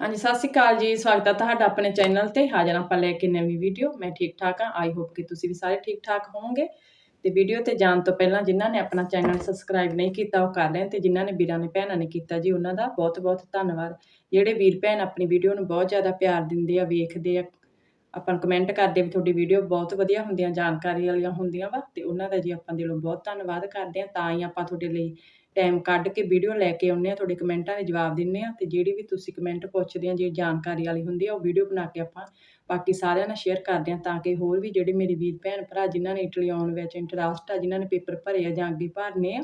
ਹਾਂਜੀ, ਸਤਿ ਸ਼੍ਰੀ ਅਕਾਲ ਜੀ। ਸਵਾਗਤ ਹੈ ਤੁਹਾਡਾ ਆਪਣੇ ਚੈਨਲ ਤੇ। ਹਾਜ਼ਰ ਆਪਾਂ ਲੈ ਕੇ ਨਵੀਂ ਵੀਡੀਓ। ਮੈਂ ਠੀਕ ਠਾਕ ਹਾਂ। ਆਈ ਹੋਪ ਕਿ ਤੁਸੀਂ ਵੀ ਸਾਰੇ ਠੀਕ ਠਾਕ ਹੋਵੋਗੇ। ਤੇ ਵੀਡੀਓ ਤੇ ਜਾਣ ਤੋਂ ਪਹਿਲਾਂ ਜਿਨ੍ਹਾਂ ਨੇ ਆਪਣਾ ਚੈਨਲ ਸਬਸਕ੍ਰਾਈਬ ਨਹੀਂ ਕੀਤਾ, ਉਹ ਕਰ ਲੈਣ ਤੇ ਜਿਨ੍ਹਾਂ ਨੇ ਵੀਰਾਂ ਨੇ ਭੈਣਾਂ ਨੇ ਕੀਤਾ ਜੀ, ਉਹਨਾਂ ਦਾ ਬਹੁਤ ਬਹੁਤ ਧੰਨਵਾਦ। ਜਿਹੜੇ ਵੀਰ ਭੈਣ ਆਪਣੀ ਵੀਡੀਓ ਨੂੰ ਬਹੁਤ ਜ਼ਿਆਦਾ ਪਿਆਰ ਦਿੰਦੇ ਆ, ਵੇਖਦੇ ਆ, ਆਪਾਂ ਨੂੰ ਕਮੈਂਟ ਕਰਦੇ ਵੀ ਤੁਹਾਡੀ ਵੀਡੀਓ ਬਹੁਤ ਵਧੀਆ ਹੁੰਦੀਆਂ, ਜਾਣਕਾਰੀ ਵਾਲੀਆਂ ਹੁੰਦੀਆਂ ਵਾ, ਤੇ ਉਹਨਾਂ ਦਾ ਜੀ ਆਪਾਂ ਦਿਲੋਂ ਬਹੁਤ ਧੰਨਵਾਦ ਕਰਦੇ ਆ। ਤਾਂ ਹੀ ਆਪਾਂ ਤੁਹਾਡੇ ਲਈ ਟਾਈਮ ਕੱਢ ਕੇ ਵੀਡੀਓ ਲੈ ਕੇ ਆਉਂਦੇ ਆ, ਤੁਹਾਡੇ ਕਮੈਂਟਾਂ ਦੇ ਜਵਾਬ ਦਿੰਨੇ ਆ, ਤੇ ਜਿਹੜੀ ਵੀ ਤੁਸੀਂ ਕਮੈਂਟ ਪੁੱਛਦੇ ਆ, ਜਿਹੜੀ ਜਾਣਕਾਰੀ ਵਾਲੀ ਹੁੰਦੀ ਆ, ਉਹ ਵੀਡੀਓ ਬਣਾ ਕੇ ਆਪਾਂ ਬਾਕੀ ਸਾਰਿਆਂ ਨਾਲ ਸ਼ੇਅਰ ਕਰਦੇ ਆ, ਤਾਂ ਕਿ ਹੋਰ ਵੀ ਜਿਹੜੇ ਮੇਰੇ ਵੀਰ ਭੈਣ ਭਰਾ ਜਿਨ੍ਹਾਂ ਨੇ ਇਟਲੀ ਆਉਣ ਵਿੱਚ ਇੰਟਰਸਟ ਆ, ਜਿਨ੍ਹਾਂ ਨੇ ਪੇਪਰ ਭਰੇ ਆ ਜਾਂ ਅੱਗੇ ਭਰਨੇ ਆ,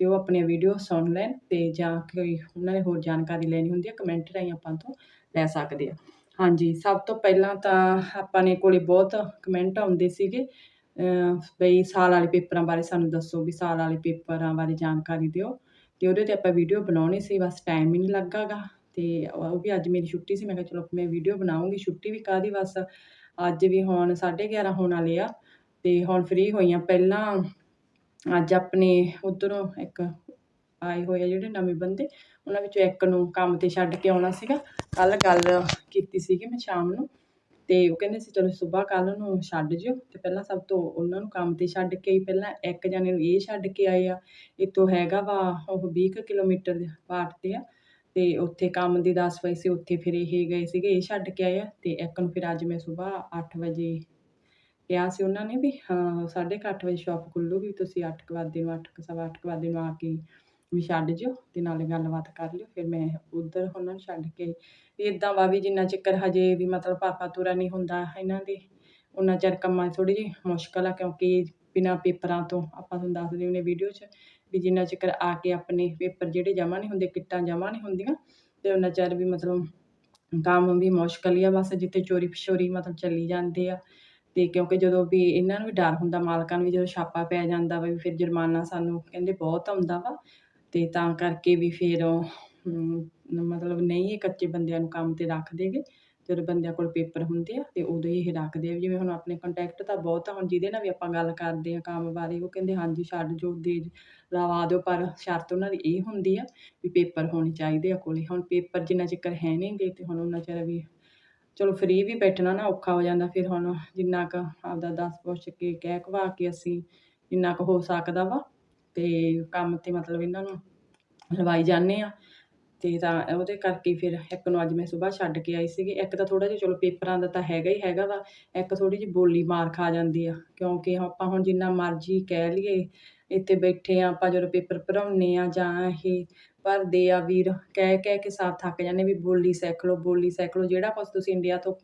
ਤੇ ਉਹ ਆਪਣੀਆਂ ਵੀਡੀਓ ਸੁਣ ਲੈਣ ਤੇ ਜਾਂ ਕੋਈ ਉਹਨਾਂ ਨੇ ਹੋਰ ਜਾਣਕਾਰੀ ਲੈਣੀ ਹੁੰਦੀ ਆ, ਕਮੈਂਟ ਰਾਹੀਂ ਆਪਾਂ ਤੋਂ ਲੈ ਸਕਦੇ ਆ। ਹਾਂਜੀ, ਸਭ ਤੋਂ ਪਹਿਲਾਂ ਤਾਂ ਆਪਾਂ ਨੇ ਕੋਲੇ ਬਹੁਤ ਕਮੈਂਟ ਆਉਂਦੇ ਸੀਗੇ ਬਈ ਸਾਲ ਵਾਲੇ ਪੇਪਰਾਂ ਬਾਰੇ ਸਾਨੂੰ ਦੱਸੋ, ਵੀ ਸਾਲ ਵਾਲੇ ਪੇਪਰਾਂ ਬਾਰੇ ਜਾਣਕਾਰੀ ਦਿਓ। ਤੇ ਉਹਦੇ ਤੇ ਆਪਾਂ ਵੀਡੀਓ ਬਣਾਉਣੀ ਸੀ, ਬਸ ਟਾਈਮ ਹੀ ਨਹੀਂ ਲੱਗਾਗਾ। ਤੇ ਉਹ ਵੀ ਅੱਜ ਮੇਰੀ ਛੁੱਟੀ ਸੀ, ਮੈਂ ਕਿਹਾ ਚਲੋ ਮੈਂ ਵੀਡੀਓ ਬਣਾਉਂਗੀ। ਛੁੱਟੀ ਵੀ ਕਾਦੀ ਬਸ, ਅੱਜ ਵੀ ਹੁਣ 11:30 ਹੋਣ ਵਾਲੇ ਆ। ਤੇ ਹੁਣ ਫ੍ਰੀ ਹੋਈਆਂ ਪਹਿਲਾਂ, ਅੱਜ ਆਪਣੇ ਉਧਰੋਂ ਇੱਕ ਆਏ ਹੋਏ ਆ ਜਿਹੜੇ ਨਵੇਂ ਬੰਦੇ, ਉਹਨਾਂ ਵਿੱਚੋਂ ਇੱਕ ਨੂੰ ਕੰਮ ਤੇ ਛੱਡ ਕੇ ਆਉਣਾ ਸੀਗਾ। ਕੱਲ ਗੱਲ ਕੀਤੀ ਸੀਗੀ ਮੈਂ ਸ਼ਾਮ ਨੂੰ। ਤੇ ਉਹ ਕਹਿੰਦੇ ਸੀ, ਚਲੋ ਸਵੇਰ ਕੱਲ ਨੂੰ ਛੱਡ ਜਿਓ ਤੇ ਪਹਿਲਾਂ ਸਭ ਤੋਂ ਉਹਨਾਂ ਨੂੰ ਕੰਮ ਤੇ ਛੱਡ ਕੇ ਆਈ। ਪਹਿਲਾਂ ਇੱਕ ਜਣੇ ਨੂੰ ਇਹ ਛੱਡ ਕੇ ਆਏ ਆ। ਇੱਥੋਂ ਹੈਗਾ ਵਾ ਉਹ 20 ਕੁ ਕਿਲੋਮੀਟਰ ਦੇ ਬਾਟ ਤੇ ਆ ਤੇ ਉੱਥੇ ਕੰਮ ਦੀ 10 ਵਜੇ ਸੀ, ਉੱਥੇ ਫਿਰ ਇਹ ਗਏ ਸੀਗੇ, ਇਹ ਛੱਡ ਕੇ ਆਏ ਆ ਤੇ ਇੱਕ ਨੂੰ ਫਿਰ ਅੱਜ ਮੈਂ ਸਵੇਰ 8 ਵਜੇ ਕਿਹਾ ਸੀ ਉਹਨਾਂ ਨੇ ਵੀ, ਹਾਂ, ਸਾਢੇ ਕੁ ਅੱਠ ਵਜੇ ਸ਼ਾਪ ਖੁੱਲੂਗੀ, ਤੁਸੀਂ ਅੱਠ ਕੁ ਵਜੇ ਨੂੰ, ਅੱਠ ਕੁ, ਸਵਾ ਅੱਠ ਕੁ ਵਜੇ ਨੂੰ ਆ ਕੇ ਵੀ ਛੱਡ ਜਿਓ ਤੇ ਨਾਲੇ ਗੱਲਬਾਤ ਕਰ ਲਿਓ, ਫਿਰ ਮੈਂ ਉਧਰ ਉਹਨਾਂ ਨੂੰ ਛੱਡ ਕੇ ਇਦਾਂ ਵਾ ਵੀ ਜਿੰਨਾ ਚਿਰ ਹਜੇ ਵੀ ਮਤਲਬ ਪਾਪਾ ਤੁਰਾ ਨਹੀਂ ਹੁੰਦਾ ਇਹਨਾਂ ਦੇ, ਉਹਨਾਂ ਚਿਰ ਕੰਮਾਂ 'ਚ ਥੋੜ੍ਹੀ ਜਿਹੀ ਮੁਸ਼ਕਲ ਆ ਕਿਉਂਕਿ ਬਿਨਾਂ ਪੇਪਰਾਂ ਤੋਂ ਆਪਾਂ ਤੁਹਾਨੂੰ ਦੱਸਦੇ ਹੁੰਦੇ ਵੀਡੀਓ 'ਚ ਵੀ ਜਿੰਨਾ ਚਿਰ ਆ ਕੇ ਆਪਣੇ ਪੇਪਰ ਜਿਹੜੇ ਜਮ੍ਹਾਂ ਨਹੀਂ ਹੁੰਦੇ, ਕਿੱਟਾਂ ਜਮ੍ਹਾਂ ਨਹੀਂ ਹੁੰਦੀਆਂ ਤੇ ਉਹਨਾਂ ਚਿਰ ਵੀ ਮਤਲਬ ਕੰਮ ਵੀ ਮੁਸ਼ਕਲ ਹੀ ਆ, ਬਸ ਜਿੱਥੇ ਚੋਰੀ ਛੋਰੀ ਮਤਲਬ ਚੱਲੀ ਜਾਂਦੇ ਆ ਤੇ ਕਿਉਂਕਿ ਜਦੋਂ ਵੀ ਇਹਨਾਂ ਨੂੰ ਵੀ ਡਰ ਹੁੰਦਾ, ਮਾਲਕਾਂ ਨੂੰ ਵੀ ਜਦੋਂ ਛਾਪਾ ਪੈ ਜਾਂਦਾ ਵਾ ਵੀ ਫਿਰ ਜੁਰਮਾਨਾ ਸਾਨੂੰ ਕਹਿੰਦੇ ਬਹੁਤ ਆਉਂਦਾ ਵਾ ਤੇ ਤਾਂ ਕਰਕੇ ਵੀ ਫਿਰ ਉਹ, ਮਤਲਬ ਨਹੀਂ ਇਹ ਕੱਚੇ ਬੰਦਿਆਂ ਨੂੰ ਕੰਮ ਤੇ ਰੱਖਦੇਗੇ ਜਦੋਂ ਬੰਦਿਆਂ ਕੋਲ ਪੇਪਰ ਹੁੰਦੇ ਆ ਤੇ ਉਦੋਂ ਹੀ ਇਹ ਰੱਖਦੇ ਆ। ਜਿਵੇਂ ਹੁਣ ਆਪਣੇ ਕੰਟੈਕਟ ਤਾਂ ਬਹੁਤ ਆ ਹੁਣ ਜਿਹਦੇ ਨਾਲ ਵੀ ਆਪਾਂ ਗੱਲ ਕਰਦੇ ਆ ਕੰਮ ਬਾਰੇ ਉਹ ਕਹਿੰਦੇ ਹਾਂਜੀ ਛੱਡ ਜੋ ਦੇ ਲਵਾ ਦਿਓ। ਪਰ ਸ਼ਰਤ ਉਹਨਾਂ ਦੀ ਇਹ ਹੁੰਦੀ ਆ ਵੀ ਪੇਪਰ ਹੋਣੇ ਚਾਹੀਦੇ ਆ ਕੋਲੇ। ਹੁਣ ਪੇਪਰ ਜਿੰਨਾ ਚਿਰ ਹੈ ਨਹੀਂ ਗੇ ਤੇ ਹੁਣ ਉਹਨਾਂ ਚਿਰ ਵੀ ਚਲੋ ਫ੍ਰੀ ਵੀ ਬੈਠਣਾ ਨਾ ਔਖਾ ਹੋ ਜਾਂਦਾ। ਫਿਰ ਹੁਣ ਜਿੰਨਾ ਕੁ ਆਪਦਾ ਦੱਸ ਪੁੱਛ ਕੇ ਕਹਿ ਕਵਾ ਕੇ ਅਸੀਂ ਜਿੰਨਾ ਕੁ ਹੋ ਸਕਦਾ ਵਾ ਤੇ ਕੰਮ ਤੇ ਮਤਲਬ ਇਹਨਾਂ ਨੂੰ ਲਵਾਈ ਜਾਂਦੇ ਹਾਂ। ਅਤੇ ਤਾਂ ਉਹਦੇ ਕਰਕੇ ਫਿਰ ਇੱਕ ਨੂੰ ਅੱਜ ਮੈਂ ਸੁਬਾਹ ਛੱਡ ਕੇ ਆਈ ਸੀਗੀ। ਇੱਕ ਤਾਂ ਥੋੜ੍ਹਾ ਜਿਹਾ ਚਲੋ ਪੇਪਰਾਂ ਦਾ ਤਾਂ ਹੈਗਾ ਹੀ ਹੈਗਾ ਵਾ, ਇੱਕ ਥੋੜ੍ਹੀ ਜਿਹੀ ਬੋਲੀ ਮਾਰ ਖਾ ਜਾਂਦੀ ਆ। ਕਿਉਂਕਿ ਆਪਾਂ ਹੁਣ ਜਿੰਨਾ ਮਰਜ਼ੀ ਕਹਿ ਲਈਏ, ਇੱਥੇ ਬੈਠੇ ਹਾਂ ਆਪਾਂ ਜਦੋਂ ਪੇਪਰ ਭਰਾਉਂਦੇ ਹਾਂ ਜਾਂ ਇਹ ਭਰਦੇ ਆ ਵੀਰ, ਕਹਿ ਕਹਿ ਕੇ ਸਾਥ ਥੱਕ ਜਾਂਦੇ ਵੀ ਬੋਲੀ ਸਿੱਖ ਲਓ, ਬੋਲੀ ਸਿੱਖ ਲਓ, ਜਿਹੜਾ ਕੁਛ ਤੁਸੀਂ ਇੰਡੀਆ ਤੋਂ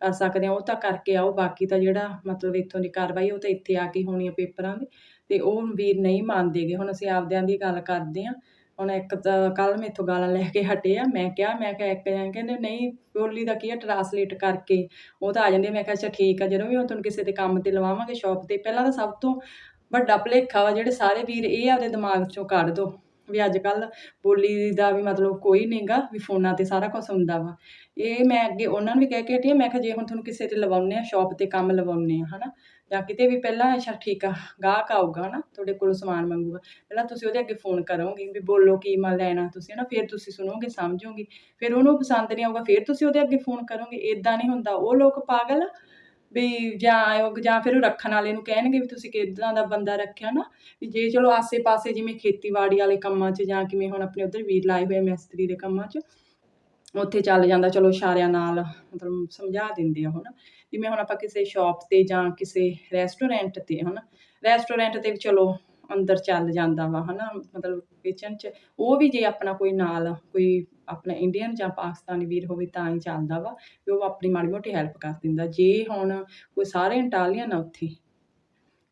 ਕਰ ਸਕਦੇ ਆ ਉਹ ਤਾਂ ਕਰਕੇ ਆਓ, ਬਾਕੀ ਤਾਂ ਜਿਹੜਾ ਮਤਲਬ ਇੱਥੋਂ ਦੀ ਕਾਰਵਾਈ ਉਹ ਤਾਂ ਇੱਥੇ ਆ ਕੇ ਹੋਣੀ ਆ ਪੇਪਰਾਂ ਦੀ। ਤੇ ਉਹ ਵੀਰ ਨਹੀਂ ਮੰਨਦੇਗੇ ਹੁਣ ਅਸੀਂ ਆਪਦਿਆਂ ਦੀ ਗੱਲ ਕਰਦੇ ਆ। ਹੁਣ ਇੱਕ ਤਾਂ ਕੱਲ ਮੈਥੋਂ ਗਾਲਾਂ ਲੈ ਕੇ ਹਟੇ ਆ। ਮੈਂ ਕਿਹਾ ਮੈਂ ਕਿਹਾ ਇੱਕ ਜਣੇ ਕਹਿੰਦੇ, ਨਹੀਂ, ਬੋਲੀ ਦਾ ਕੀ ਆ? ਟਰਾਂਸਲੇਟ ਕਰਕੇ। ਉਹ ਤਾਂ ਆ ਜਾਂਦੇ ਮੈਂ ਕਿਹਾ, ਅੱਛਾ, ਠੀਕ ਆ। ਜਦੋਂ ਵੀ ਹੁਣ ਤੁਹਾਨੂੰ ਕਿਸੇ ਦੇ ਕੰਮ ਤੇ ਲਵਾਵਾਂਗੇ ਸ਼ਾਪ ਤੇ, ਪਹਿਲਾਂ ਤਾਂ ਸਭ ਤੋਂ ਵੱਡਾ ਭੁਲੇਖਾ ਵਾ ਜਿਹੜੇ ਸਾਰੇ ਵੀਰ ਇਹ ਆਪਦੇ ਦਿਮਾਗ ਚੋਂ ਕੱਢ ਦੋ ਵੀ ਅੱਜ ਕੱਲ ਬੋਲੀ ਦਾ ਵੀ ਮਤਲਬ ਕੋਈ ਨਹੀਂਗਾ ਵੀ ਫੋਨਾਂ ਤੇ ਸਾਰਾ ਕੁਝ ਹੁੰਦਾ ਵਾ। ਇਹ ਮੈਂ ਅੱਗੇ ਉਹਨਾਂ ਨੂੰ ਵੀ ਕਹਿ ਕੇ ਹਟੀ ਆ। ਮੈਂ ਕਿਹਾ, ਜੇ ਹੁਣ ਤੁਹਾਨੂੰ ਕਿਸੇ ਤੇ ਲਵਾਉਣੇ ਆ ਸ਼ਾਪ ਤੇ ਕੰਮ ਲਵਾਉਂਦੇ ਆ, ਹਨਾ? ਜਾਂ ਕਿਤੇ ਵੀ ਪਹਿਲਾਂ ਅੱਛਾ ਠੀਕ ਆ, ਗਾਹਕ ਆਊਗਾ ਹਨਾ, ਤੁਹਾਡੇ ਕੋਲੋਂ ਸਮਾਨ ਮੰਗੂਗਾ, ਪਹਿਲਾਂ ਤੁਸੀਂ ਉਹਦੇ ਅੱਗੇ ਫੋਨ ਕਰੋਗੇ ਵੀ ਬੋਲੋ ਕੀ ਮੈਂ ਲੈਣਾ ਤੁਸੀਂ ਹਨਾ, ਫਿਰ ਤੁਸੀਂ ਸੁਣੋਗੇ, ਸਮਝੋਗੇ, ਫਿਰ ਉਹਨੂੰ ਪਸੰਦ ਨਹੀਂ ਆਊਗਾ, ਫਿਰ ਤੁਸੀਂ ਉਹਦੇ ਅੱਗੇ ਫੋਨ ਕਰੋਗੇ ਇਦਾਂ ਨਹੀਂ ਹੁੰਦਾ, ਉਹ ਲੋਕ ਪਾਗਲ ਵੀ ਜਾਂ ਉਹ, ਜਾਂ ਫਿਰ ਉਹ ਰੱਖਣ ਵਾਲੇ ਨੂੰ ਕਹਿਣਗੇ ਵੀ ਤੁਸੀਂ ਕਿੱਦਾਂ ਦਾ ਬੰਦਾ ਰੱਖਿਆ ਨਾ, ਵੀ ਜੇ ਚਲੋ ਆਸੇ-ਪਾਸੇ ਜਿਵੇਂ ਖੇਤੀਬਾੜੀ ਵਾਲੇ ਕੰਮਾਂ 'ਚ ਜਾਂ ਕਿਵੇਂ ਹੁਣ ਆਪਣੇ ਉਧਰ ਵੀਰ ਲਾਏ ਹੋਏ ਮਿਸਤਰੀ ਦੇ ਕੰਮਾਂ 'ਚ, ਉੱਥੇ ਚੱਲ ਜਾਂਦਾ, ਚਲੋ ਇਸ਼ਾਰਿਆਂ ਨਾਲ ਮਤਲਬ ਸਮਝਾ ਦਿੰਦੇ ਆ ਹੁਣ ਜਿਵੇਂ ਹੁਣ ਆਪਾਂ ਕਿਸੇ ਸ਼ਾਪ ਤੇ ਜਾਂ ਕਿਸੇ ਰੈਸਟੋਰੈਂਟ ਤੇ, ਹਨਾ? ਰੈਸਟੋਰੈਂਟ ਤੇ ਵੀ ਚਲੋ ਅੰਦਰ ਚੱਲ ਜਾਂਦਾ ਵਾ, ਹਨਾ? ਮਤਲਬ ਕਿਚਨ 'ਚ ਉਹ ਵੀ ਜੇ ਆਪਣਾ ਕੋਈ ਨਾਲ ਕੋਈ ਆਪਣਾ ਇੰਡੀਅਨ ਜਾਂ ਪਾਕਿਸਤਾਨੀ ਵੀਰ ਹੋਵੇ ਤਾਂ ਹੀ ਚੱਲਦਾ ਵਾ, ਵੀ ਉਹ ਆਪਣੀ ਮਾੜੀ ਮੋਟੀ ਹੈਲਪ ਕਰ ਦਿੰਦਾ। ਜੇ ਹੁਣ ਕੋਈ ਸਾਰੇ ਇਟਾਲੀਅਨ ਆ ਉੱਥੇ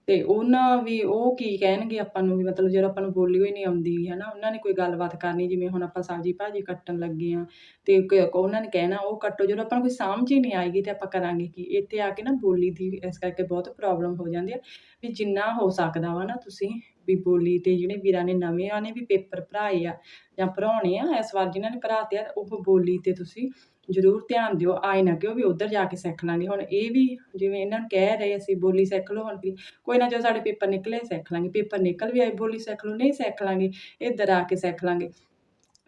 ਤੇ ਉਹਨਾਂ ਵੀ ਉਹ ਕੀ ਕਹਿਣਗੇ ਆਪਾਂ ਨੂੰ ਵੀ ਮਤਲਬ ਜਦੋਂ ਆਪਾਂ ਨੂੰ ਬੋਲੀ ਹੋਈ ਨਹੀਂ ਆਉਂਦੀ ਹੈ ਨਾ ਉਹਨਾਂ ਨੇ ਕੋਈ ਗੱਲਬਾਤ ਕਰਨੀ, ਜਿਵੇਂ ਹੁਣ ਆਪਾਂ ਸਬਜ਼ੀ ਭਾਜੀ ਕੱਟਣ ਲੱਗੇ ਆ ਤੇ ਕ- ਉਹਨਾਂ ਨੇ ਕਹਿਣਾ ਉਹ ਕੱਟੋ, ਜਦੋਂ ਆਪਾਂ ਨੂੰ ਕੋਈ ਸਮਝ ਹੀ ਨਹੀਂ ਆਏਗੀ ਤੇ ਆਪਾਂ ਕਰਾਂਗੇ ਕੀ, ਇੱਥੇ ਆ ਕੇ ਨਾ ਬੋਲੀ ਦੀ ਇਸ ਕਰਕੇ ਬਹੁਤ ਪ੍ਰੋਬਲਮ ਹੋ ਜਾਂਦੀ ਹੈ ਵੀ ਜਿੰਨਾ ਹੋ ਸਕਦਾ ਵਾ ਨਾ ਤੁਸੀਂ ਵੀ ਬੋਲੀ ਤੇ ਜਿਹੜੇ ਵੀਰਾਂ ਨੇ ਨਵੇਂ ਨੇ ਵੀ ਪੇਪਰ ਭਰਾਏ ਆ ਜਾਂ ਭਰਾਉਣੇ ਆ, ਇਸ ਵਾਰ ਜਿਨ੍ਹਾਂ ਨੇ ਭਰਾਤੇ ਆ, ਉਹ ਬੋਲੀ ਤੇ ਤੁਸੀਂ ਜ਼ਰੂਰ ਧਿਆਨ ਦਿਓ। ਆਏ ਨਾ ਕਿਉਂ ਵੀ ਉੱਧਰ ਜਾ ਕੇ ਸਿੱਖ ਲਾਂਗੇ। ਹੁਣ ਇਹ ਵੀ ਜਿਵੇਂ ਇਹਨਾਂ ਨੂੰ ਕਹਿ ਰਹੇ ਅਸੀਂ ਬੋਲੀ ਸਿੱਖ ਲਓ, ਹੁਣ ਵੀ ਕੋਈ ਨਾ ਜਦੋਂ ਸਾਡੇ ਪੇਪਰ ਨਿਕਲੇ ਸਿੱਖ ਲਾਂਗੇ। ਪੇਪਰ ਨਿਕਲ ਵੀ ਆਏ, ਬੋਲੀ ਸਿੱਖ ਲਓ, ਨਹੀਂ ਸਿੱਖ ਲਾਂਗੇ, ਇੱਧਰ ਆ ਕੇ ਸਿੱਖ ਲਾਂਗੇ।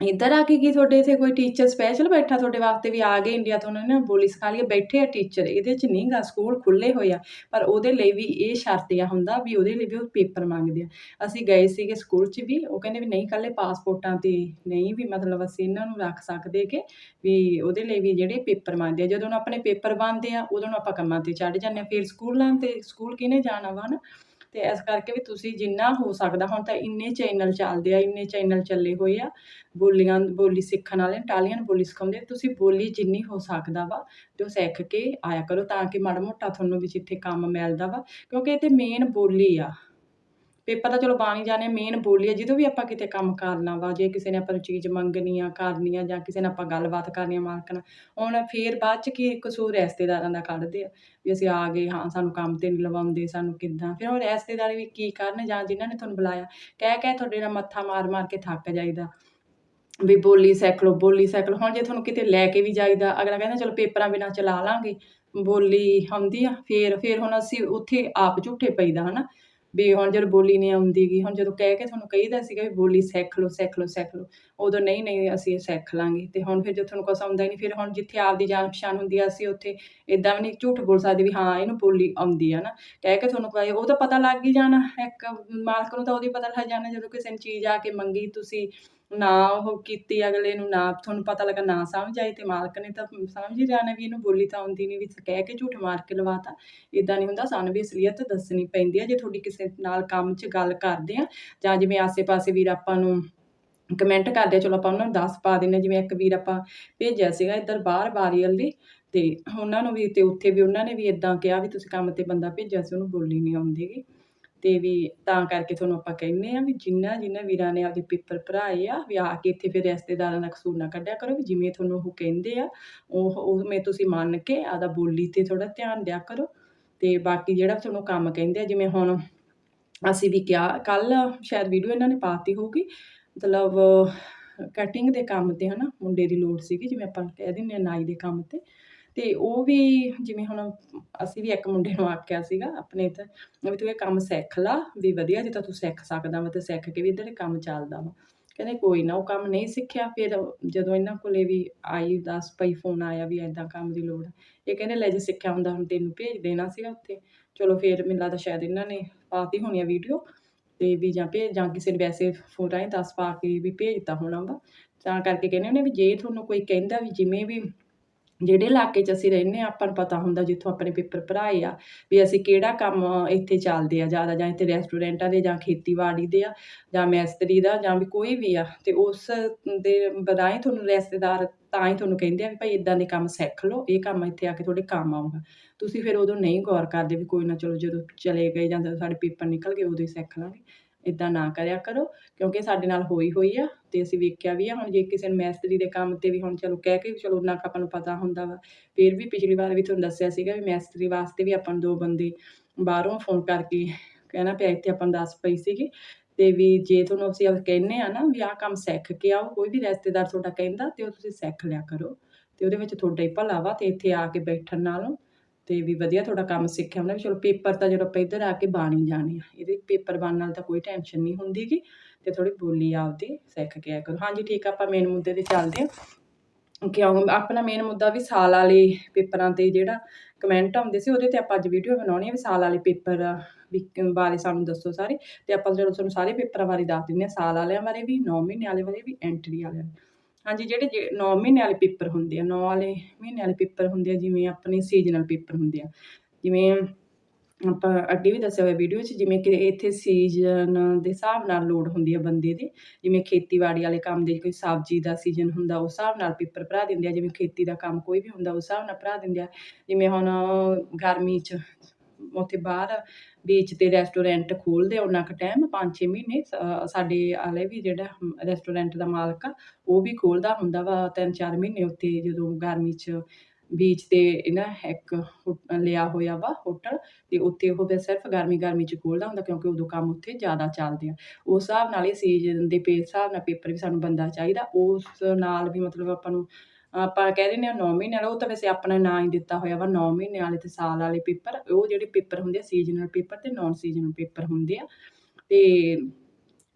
ਇੱਧਰ ਆ ਕੇ ਕੀ ਤੁਹਾਡੇ ਇੱਥੇ ਕੋਈ ਟੀਚਰ ਸਪੈਸ਼ਲ ਬੈਠਾ ਤੁਹਾਡੇ ਵਾਸਤੇ ਵੀ ਆ ਗਏ ਇੰਡੀਆ ਤੋਂ ਉਹਨਾਂ ਨੇ ਬੋਲੀ ਸਿਖਾ ਲਈ ਬੈਠੇ ਆ ਟੀਚਰ ਇਹਦੇ 'ਚ ਨਹੀਂ ਗਾ ਸਕੂਲ ਖੁੱਲੇ ਹੋਏ ਆ, ਪਰ ਉਹਦੇ ਲਈ ਵੀ ਇਹ ਸ਼ਰਤ ਆ ਹੁੰਦਾ ਵੀ ਉਹਦੇ ਲਈ ਵੀ ਉਹ ਪੇਪਰ ਮੰਗਦੇ ਆ। ਅਸੀਂ ਗਏ ਸੀਗੇ ਸਕੂਲ 'ਚ ਵੀ, ਉਹ ਕਹਿੰਦੇ ਵੀ ਨਹੀਂ ਕੱਲੇ ਪਾਸਪੋਰਟਾਂ ਤੇ ਨਹੀਂ ਵੀ ਮਤਲਬ ਅਸੀਂ ਇਹਨਾਂ ਨੂੰ ਰੱਖ ਸਕਦੇ ਕਿ ਵੀ ਉਹਦੇ ਲਈ ਵੀ ਜਿਹੜੇ ਪੇਪਰ ਮੰਗਦੇ ਆ, ਜਦੋਂ ਆਪਣੇ ਪੇਪਰ ਬਣਦੇ ਆ, ਉਦੋਂ ਨੂੰ ਆਪਾਂ ਕੰਮਾਂ ਤੇ ਚੜ੍ਹ ਜਾਂਦੇ ਆ। ਫਿਰ ਸਕੂਲਾਂ ਤੇ ਸਕੂਲ ਕਿਹਨੇ ਜਾਣਾ ਵਾ ਨਾ? ਤੇ ਇਸ ਕਰਕੇ ਵੀ ਤੁਸੀਂ ਜਿੰਨਾ ਹੋ ਸਕਦਾ, ਹੁਣ ਤਾਂ ਇੰਨੇ ਚੈਨਲ ਚੱਲਦੇ ਆ, ਇੰਨੇ ਚੈਨਲ ਚੱਲੇ ਹੋਏ ਆ, ਬੋਲੀਆਂ, ਬੋਲੀ ਸਿੱਖਣ ਵਾਲੇ ਇਟਾਲੀਅਨ ਬੋਲੀ ਸਿਖਾਉਂਦੇ ਤੁਸੀਂ ਬੋਲੀ ਜਿੰਨੀ ਹੋ ਸਕਦਾ ਵਾ, ਤੇ ਉਹ ਸਿੱਖ ਕੇ ਆਇਆ ਕਰੋ, ਤਾਂ ਕਿ ਮਾੜਾ ਮੋਟਾ ਤੁਹਾਨੂੰ ਵੀ ਜਿੱਥੇ ਕੰਮ ਮਿਲਦਾ ਵਾ, ਕਿਉਂਕਿ ਇਹ ਤੇ ਮੇਨ ਬੋਲੀ ਆ। ਪੇਪਰ ਤਾਂ ਚਲੋ ਬਾਣੀ ਜਾਣੇ ਮੇਨ ਬੋਲੀ ਆ ਜਦੋਂ ਵੀ ਆਪਾਂ ਕਿਤੇ ਕੰਮ ਕਰਨਾ ਵਾ, ਜੇ ਕਿਸੇ ਨੇ ਆਪਾਂ ਨੂੰ ਚੀਜ਼ ਮੰਗਣੀ ਆ, ਕਰਨੀ ਆ ਜਾਂ ਕਿਸੇ ਨਾਲ ਆਪਾਂ ਗੱਲਬਾਤ ਕਰਨੀ ਆ ਮਾਲਕ ਨਾਲ, ਹੁਣ ਫਿਰ ਬਾਅਦ ਚ ਕੀ ਕਸੂਰ ਰਿਸ਼ਤੇਦਾਰਾਂ ਦਾ ਕੱਢਦੇ ਆ, ਵੀ ਅਸੀਂ ਆ ਗਏ, ਹਾਂ, ਸਾਨੂੰ ਕੰਮ ਤੇ ਨਹੀਂ ਲਵਾਉਂਦੇ, ਸਾਨੂੰ ਕਿੱਦਾਂ, ਫਿਰ ਉਹ ਰਿਸ਼ਤੇਦਾਰ ਵੀ ਕੀ ਕਰਨ ਜਾਂ ਜਿਨ੍ਹਾਂ ਨੇ ਤੁਹਾਨੂੰ ਬੁਲਾਇਆ, ਕਹਿ ਕਹਿ ਤੁਹਾਡੇ ਨਾਲ ਮੱਥਾ ਮਾਰ ਮਾਰ ਕੇ ਥੱਕ ਜਾਈਦਾ, ਵੀ ਬੋਲੀ ਸਾਈਕਲ ਬੋਲੀ ਸਿੱਖ ਹੁਣ ਜੇ ਤੁਹਾਨੂੰ ਕਿਤੇ ਲੈ ਕੇ ਵੀ ਜਾਈਦਾ, ਅਗਲਾ ਕਹਿੰਦਾ ਚਲੋ ਪੇਪਰਾਂ ਬਿਨਾਂ ਚਲਾ ਲਾਂਗੇ, ਬੋਲੀ ਹੁੰਦੀ ਆ, ਫੇਰ ਫੇਰ ਹੁਣ ਅਸੀਂ ਉੱਥੇ ਆਪ ਝੂਠੇ ਪਈਦਾ ਹਨਾ ਵੀ ਹੁਣ ਜਦੋਂ ਬੋਲੀ ਨਹੀਂ ਆਉਂਦੀ ਹੁਣ ਜਦੋਂ ਕਹਿ ਕੇ ਤੁਹਾਨੂੰ ਕਹੀਦਾ ਸੀਗਾ ਵੀ ਬੋਲੀ ਸਿੱਖ ਲਓ ਸਿੱਖ ਲਓ ਸਿੱਖ ਲਓ, ਉਦੋਂ ਨਹੀਂ ਨਹੀਂ ਅਸੀਂ ਇਹ ਸਿੱਖ ਲਾਂਗੇ। ਤੇ ਹੁਣ ਫਿਰ ਜੇ ਤੁਹਾਨੂੰ ਕੁਛ ਆਉਂਦਾ ਹੀ ਨਹੀਂ, ਫਿਰ ਹੁਣ ਜਿੱਥੇ ਆਪਦੀ ਜਾਣ ਪਛਾਣ ਹੁੰਦੀ ਆ, ਅਸੀਂ ਉੱਥੇ ਇਦਾਂ ਵੀ ਨਹੀਂ ਝੂਠ ਬੋਲ ਸਕਦੇ ਵੀ ਹਾਂ, ਇਹਨੂੰ ਬੋਲੀ ਆਉਂਦੀ ਆ ਨਾ। ਕਹਿ ਕੇ ਤੁਹਾਨੂੰ ਕਹੇ ਉਹ ਤਾਂ ਪਤਾ ਲੱਗ ਹੀ ਜਾਣਾ, ਇੱਕ ਮਾਲਕ ਨੂੰ ਤਾਂ ਉਹਦੀ ਪਤਾ ਲੱਗ ਜਾਣਾ ਜਦੋਂ ਕਿਸੇ ਨੇ ਚੀਜ਼ ਆ ਕੇ ਮੰਗੀ, ਤੁਸੀਂ ਨਾ ਉਹ ਕੀਤੀ, ਅਗਲੇ ਨੂੰ ਨਾ, ਤੁਹਾਨੂੰ ਪਤਾ ਲੱਗਾ ਨਾ ਸਮਝ ਆਈ ਤੇ ਮਾਲਕ ਨੇ ਤਾਂ ਸਮਝ ਹੀ ਜਾਣਾ ਵੀ ਇਹਨੂੰ ਬੋਲੀ ਤਾਂ ਆਉਂਦੀ ਨਹੀਂ, ਵੀ ਕਹਿ ਕੇ ਝੂਠ ਮਾਰ ਕੇ ਲਵਾਤਾ। ਇਦਾਂ ਨਹੀਂ ਹੁੰਦਾ, ਸਾਨੂੰ ਵੀ ਅਸਲੀਅਤ ਦੱਸਣੀ ਪੈਂਦੀ ਆ, ਜੇ ਤੁਹਾਡੀ ਕਿਸੇ ਨਾਲ ਕੰਮ 'ਚ ਗੱਲ ਕਰਦੇ ਆ, ਜਾਂ ਜਿਵੇਂ ਆਸੇ-ਪਾਸੇ ਵੀਰ ਆਪਾਂ ਨੂੰ ਕਮੈਂਟ ਕਰਦੇ ਆ, ਚਲੋ ਆਪਾਂ ਉਹਨਾਂ ਨੂੰ ਦੱਸ ਪਾ ਦਿੰਨੇ ਜਿਵੇਂ ਇੱਕ ਵੀਰ ਆਪਾਂ ਭੇਜਿਆ ਸੀਗਾ ਇੱਧਰ ਬਾਹਰ ਬਾਰੀਅਲ ਦੀ, ਤੇ ਉਹਨਾਂ ਨੂੰ ਵੀ, ਤੇ ਉੱਥੇ ਵੀ ਉਹਨਾਂ ਨੇ ਵੀ ਇਦਾਂ ਕਿਹਾ ਵੀ ਤੁਸੀਂ ਕੰਮ ਤੇ ਬੰਦਾ ਭੇਜਿਆ ਸੀ, ਉਹਨੂੰ ਬੋਲੀ ਨਹੀਂ ਆਉਂਦੀ ਤੇ ਵੀ ਤਾਂ ਕਰਕੇ ਤੁਹਾਨੂੰ ਆਪਾਂ ਕਹਿੰਦੇ ਆ ਵੀ ਜਿੰਨਾ ਜਿੰਨਾ ਵੀਰਾਂ ਨੇ ਆਪਦੇ ਪੇਪਰ ਭਰਾਏ ਆ, ਵੀ ਆ ਕੇ ਇੱਥੇ ਫਿਰ ਰਿਸ਼ਤੇਦਾਰਾਂ ਦਾ ਕਸੂਰ ਨਾ ਕੱਢਿਆ ਕਰੋ, ਵੀ ਜਿਵੇਂ ਤੁਹਾਨੂੰ ਉਹ ਕਹਿੰਦੇ ਆ, ਉਹ ਉਵੇਂ ਤੁਸੀਂ ਮੰਨ ਕੇ ਆਪਦਾ ਬੋਲੀ ਤੇ ਥੋੜਾ ਧਿਆਨ ਦਿਆ ਕਰੋ। ਤੇ ਬਾਕੀ ਜਿਹੜਾ ਤੁਹਾਨੂੰ ਕੰਮ ਕਹਿੰਦੇ ਆ, ਜਿਵੇਂ ਹੁਣ ਅਸੀਂ ਵੀ ਕਿਹਾ ਕੱਲ ਸ਼ਾਇਦ ਵੀਡੀਓ ਇਹਨਾਂ ਨੇ ਪਾਤੀ ਹੋਊਗੀ, ਮਤਲਬ ਕਟਿੰਗ ਦੇ ਕੰਮ ਤੇ ਹਨਾ, ਮੁੰਡੇ ਦੀ ਲੋੜ ਸੀਗੀ, ਜਿਵੇਂ ਆਪਾਂ ਕਹਿ ਦਿੰਦੇ ਆ ਨਾਈ ਦੇ ਕੰਮ ਤੇ। ਤੇ ਉਹ ਵੀ ਜਿਵੇਂ ਹੁਣ ਅਸੀਂ ਵੀ ਇੱਕ ਮੁੰਡੇ ਨੂੰ ਆਖਿਆ ਸੀਗਾ, ਆਪਣੇ ਇੱਧਰ ਵੀ ਤੂੰ ਇਹ ਕੰਮ ਸਿੱਖ ਲਾ, ਵੀ ਵਧੀਆ ਜੇ ਤਾਂ ਤੂੰ ਸਿੱਖ ਸਕਦਾ ਵਾ ਤੇ ਸਿੱਖ ਕੇ ਵੀ ਇੱਧਰ ਕੰਮ ਚੱਲਦਾ ਵਾ। ਕਹਿੰਦੇ ਕੋਈ ਨਾ, ਉਹ ਕੰਮ ਨਹੀਂ ਸਿੱਖਿਆ, ਫਿਰ ਜਦੋਂ ਇਹਨਾਂ ਕੋਲੇ ਵੀ ਆਈ ਦੱਸ ਪਈ ਫੋਨ ਆਇਆ ਵੀ ਐਦਾਂ ਕੰਮ ਦੀ ਲੋੜ ਇਹ ਕਹਿੰਦੇ ਲੈ ਜੇ ਸਿੱਖਿਆ ਹੁੰਦਾ, ਹੁਣ ਤੈਨੂੰ ਭੇਜ ਦੇਣਾ ਸੀਗਾ ਉੱਥੇ। ਚਲੋ ਫਿਰ ਮੈਨੂੰ ਲੱਗਦਾ ਸ਼ਾਇਦ ਇਹਨਾਂ ਨੇ ਪਾਤੀ ਹੋਣੀ ਆ ਵੀਡੀਓ ਤੇ ਵੀ ਜਾਂ ਭੇਜ, ਜਾਂ ਕਿਸੇ ਨੇ ਵੈਸੇ ਫੋਨ ਰਾਹੀਂ ਦੱਸ ਪਾ ਕੇ ਵੀ ਭੇਜਤਾ ਹੋਣਾ ਵਾ। ਤਾਂ ਕਰਕੇ ਕਹਿੰਦੇ ਉਹਨੇ ਵੀ ਜੇ ਤੁਹਾਨੂੰ ਕੋਈ ਕਹਿੰਦਾ ਵੀ ਜਿਵੇਂ ਵੀ ਜਿਹੜੇ ਇਲਾਕੇ 'ਚ ਅਸੀਂ ਰਹਿੰਦੇ ਹਾਂ, ਆਪਾਂ ਨੂੰ ਪਤਾ ਹੁੰਦਾ ਜਿੱਥੋਂ ਆਪਣੇ ਪੇਪਰ ਭਰਾਏ ਆ, ਵੀ ਅਸੀਂ ਕਿਹੜਾ ਕੰਮ ਇੱਥੇ ਚੱਲਦੇ ਆ ਜ਼ਿਆਦਾ, ਜਾਂ ਇੱਥੇ ਰੈਸਟੋਰੈਂਟਾਂ ਦੇ, ਜਾਂ ਖੇਤੀਬਾੜੀ ਦੇ ਆ, ਜਾਂ ਮਿਸਤਰੀ ਦਾ, ਜਾਂ ਵੀ ਕੋਈ ਵੀ ਆ, ਤੇ ਉਸ ਦੇ ਰਾਹੀਂ ਤੁਹਾਨੂੰ ਰਿਸ਼ਤੇਦਾਰ ਤਾਂ ਹੀ ਤੁਹਾਨੂੰ ਕਹਿੰਦੇ ਆ ਵੀ ਭਾਈ ਇਦਾਂ ਦੇ ਕੰਮ ਸਿੱਖ ਲਓ, ਇਹ ਕੰਮ ਇੱਥੇ ਆ ਕੇ ਤੁਹਾਡੇ ਕੰਮ ਆਊਗਾ। ਤੁਸੀਂ ਫਿਰ ਉਦੋਂ ਨਹੀਂ ਗੌਰ ਕਰਦੇ ਵੀ ਕੋਈ ਨਾ ਚਲੋ ਜਦੋਂ ਚਲੇ ਗਏ ਜਾਂ ਜਦੋਂ ਸਾਡੇ ਪੇਪਰ ਨਿਕਲ ਗਏ, ਉਦੋਂ ਹੀ ਸਿੱਖ ਲਾਂਗੇ। ਇਦਾਂ ਨਾ ਕਰਿਆ ਕਰੋ, ਕਿਉਂਕਿ ਸਾਡੇ ਨਾਲ ਹੋਈ ਹੋਈ ਆ ਤੇ ਅਸੀਂ ਵੇਖਿਆ ਵੀ ਆ। ਹੁਣ ਜੇ ਕਿਸੇ ਨੇ ਮਿਸਤਰੀ ਦੇ ਕੰਮ ਤੇ ਵੀ ਹੁਣ ਚਲੋ ਕਹਿ ਕੇ ਚਲੋ ਉਨਾ ਕੁ ਆਪਾਂ ਨੂੰ ਪਤਾ ਹੁੰਦਾ ਵਾ, ਫਿਰ ਵੀ ਪਿਛਲੀ ਵਾਰ ਵੀ ਤੁਹਾਨੂੰ ਦੱਸਿਆ ਸੀਗਾ ਵੀ ਮਿਸਤਰੀ ਵਾਸਤੇ ਵੀ ਆਪਾਂ ਨੂੰ ਦੋ ਬੰਦੇ ਬਾਹਰੋਂ ਫੋਨ ਕਰਕੇ ਕਹਿਣਾ ਪਿਆ ਇੱਥੇ ਆਪਾਂ ਨੂੰ ਦੱਸ ਪਈ ਸੀਗੀ। ਤੇ ਵੀ ਜੇ ਤੁਹਾਨੂੰ ਅਸੀਂ ਆਹ ਕਹਿੰਦੇ ਆ ਨਾ ਵੀ ਆਹ ਕੰਮ ਸਿੱਖ ਕੇ ਆਓ, ਕੋਈ ਵੀ ਰਿਸ਼ਤੇਦਾਰ ਤੁਹਾਡਾ ਕਹਿੰਦਾ ਤੇ ਉਹ ਤੁਸੀਂ ਸਿੱਖ ਲਿਆ ਕਰੋ ਤੇ ਉਹਦੇ ਵਿੱਚ ਤੁਹਾਡਾ ਹੀ ਭਲਾ ਵਾ ਤੇ ਇੱਥੇ ਆ ਕੇ ਬੈਠਣ ਨਾਲੋਂ ਤੇ ਵੀ ਵਧੀਆ ਤੁਹਾਡਾ ਕੰਮ ਸਿੱਖਿਆ ਉਹਨਾਂ ਵੀ ਚਲੋ ਪੇਪਰ ਤਾਂ ਜਦੋਂ ਆਪਾਂ ਇੱਧਰ ਆ ਕੇ ਬਣ ਹੀ ਜਾਣੇ ਆ, ਇਹਦੇ ਪੇਪਰ ਬਣਨ ਨਾਲ ਤਾਂ ਕੋਈ ਟੈਨਸ਼ਨ ਨਹੀਂ ਹੁੰਦੀ ਗੀ ਤੇ ਥੋੜੀ ਬੋਲੀ ਆਪਦੀ ਸਿੱਖ ਕੇ ਆਇਆ ਕਰੋ। ਹਾਂਜੀ ਠੀਕ ਆ, ਆਪਾਂ ਮੇਨ ਮੁੱਦੇ ਤੇ ਚੱਲਦੇ ਹਾਂ। ਕਿਉਂ? ਆਪਣਾ ਮੇਨ ਮੁੱਦਾ ਵੀ ਸਾਲ ਵਾਲੇ ਪੇਪਰਾਂ ਤੇ ਜਿਹੜਾ ਕਮੈਂਟ ਆਉਂਦੇ ਸੀ ਉਹਦੇ ਤੇ ਆਪਾਂ ਅੱਜ ਵੀਡੀਓ ਬਣਾਉਣੀ ਹੈ ਵੀ ਸਾਲ ਵਾਲੇ ਪੇਪਰ ਵੀ ਬਾਰੇ ਸਾਨੂੰ ਦੱਸੋ ਸਾਰੇ। ਤੇ ਆਪਾਂ ਜਦੋਂ ਤੁਹਾਨੂੰ ਸਾਰੇ ਪੇਪਰਾਂ ਬਾਰੇ ਦੱਸ ਦਿੰਦੇ ਹਾਂ, ਸਾਲ ਵਾਲਿਆਂ ਬਾਰੇ ਵੀ 9 ਮਹੀਨੇ ਵਾਲੇ ਬਾਰੇ ਵੀ ਐਂਟਰੀ ਵਾਲਿਆਂ ਹਾਂਜੀ, ਜਿਹੜੇ 9 ਮਹੀਨੇ ਵਾਲੇ ਪੇਪਰ ਹੁੰਦੇ ਆ 9 ਵਾਲੇ ਮਹੀਨੇ ਵਾਲੇ ਪੇਪਰ ਹੁੰਦੇ ਆ, ਜਿਵੇਂ ਆਪਣੇ ਸੀਜ਼ਨਲ ਪੇਪਰ ਹੁੰਦੇ ਆ। ਜਿਵੇਂ ਆਪਾਂ ਅੱਗੇ ਵੀ ਦੱਸਿਆ ਹੋਇਆ ਵੀਡੀਓ 'ਚ, ਜਿਵੇਂ ਕਿ ਇੱਥੇ ਸੀਜ਼ਨ ਦੇ ਹਿਸਾਬ ਨਾਲ ਲੋੜ ਹੁੰਦੀ ਹੈ ਬੰਦੇ ਦੀ। ਜਿਵੇਂ ਖੇਤੀਬਾੜੀ ਵਾਲੇ ਕੰਮ ਦੇ ਕੋਈ ਸਬਜ਼ੀ ਦਾ ਸੀਜ਼ਨ ਹੁੰਦਾ, ਉਸ ਹਿਸਾਬ ਨਾਲ ਪੇਪਰ ਭਰਾ ਦਿੰਦੇ ਆ। ਜਿਵੇਂ ਖੇਤੀ ਦਾ ਕੰਮ ਕੋਈ ਵੀ ਹੁੰਦਾ, ਉਸ ਹਿਸਾਬ ਨਾਲ ਭਰਾ ਦਿੰਦੇ ਆ। ਜਿਵੇਂ ਹੁਣ ਗਰਮੀ 'ਚ ਉੱਥੇ ਬਾਹਰ ਬੀਚ ਤੇ ਰੈਸਟੋਰੈਂਟ ਖੋਲ੍ਹਦੇ ਆ ਉਨਾ ਟਾਈਮ 5-6 ਮਹੀਨੇ ਸਾਡੇ ਵਾਲੇ ਵੀ ਜਿਹੜਾ ਰੈਸਟੋਰੈਂਟ ਦਾ ਮਾਲਕ ਆ, ਉਹ ਵੀ ਖੋਲ੍ਹਦਾ ਹੁੰਦਾ ਵਾ 3-4 ਮਹੀਨੇ ਉੱਥੇ ਜਦੋਂ ਗਰਮੀ 'ਚ ਬੀਚ ਤੇ ਇਹਨਾਂ ਇੱਕ ਲਿਆ ਹੋਇਆ ਵਾ ਹੋਟਲ ਤੇ ਉੱਥੇ ਉਹ ਫਿਰ ਸਿਰਫ ਗਰਮੀ ਗਰਮੀ 'ਚ ਖੋਲਦਾ ਹੁੰਦਾ ਕਿਉਂਕਿ ਉਦੋਂ ਕੰਮ ਉੱਥੇ ਜ਼ਿਆਦਾ ਚੱਲਦੇ ਆ। ਉਸ ਹਿਸਾਬ ਨਾਲ ਇਹ ਸੀਜ਼ਨ ਦੇ ਪੇ, ਹਿਸਾਬ ਨਾਲ ਪੇਪਰ ਵੀ ਸਾਨੂੰ ਬੰਦਾ ਚਾਹੀਦਾ, ਉਸ ਨਾਲ ਵੀ ਮਤਲਬ ਆਪਾਂ ਨੂੰ ਆਪਾਂ ਕਹਿ ਦਿੰਦੇ ਹਾਂ 9 ਮਹੀਨੇ ਵਾਲਾ, ਉਹ ਤਾਂ ਵੈਸੇ ਆਪਣਾ ਨਾਂ ਹੀ ਦਿੱਤਾ ਹੋਇਆ ਵਾ 9 ਮਹੀਨੇ ਵਾਲੇ ਤੇ ਸਾਲ ਵਾਲੇ ਪੇਪਰ, ਉਹ ਜਿਹੜੇ ਪੇਪਰ ਹੁੰਦੇ ਆ ਸੀਜ਼ਨਲ ਪੇਪਰ ਤੇ ਨਾਨ ਸੀਜ਼ਨਲ ਪੇਪਰ ਹੁੰਦੇ ਆ। ਤੇ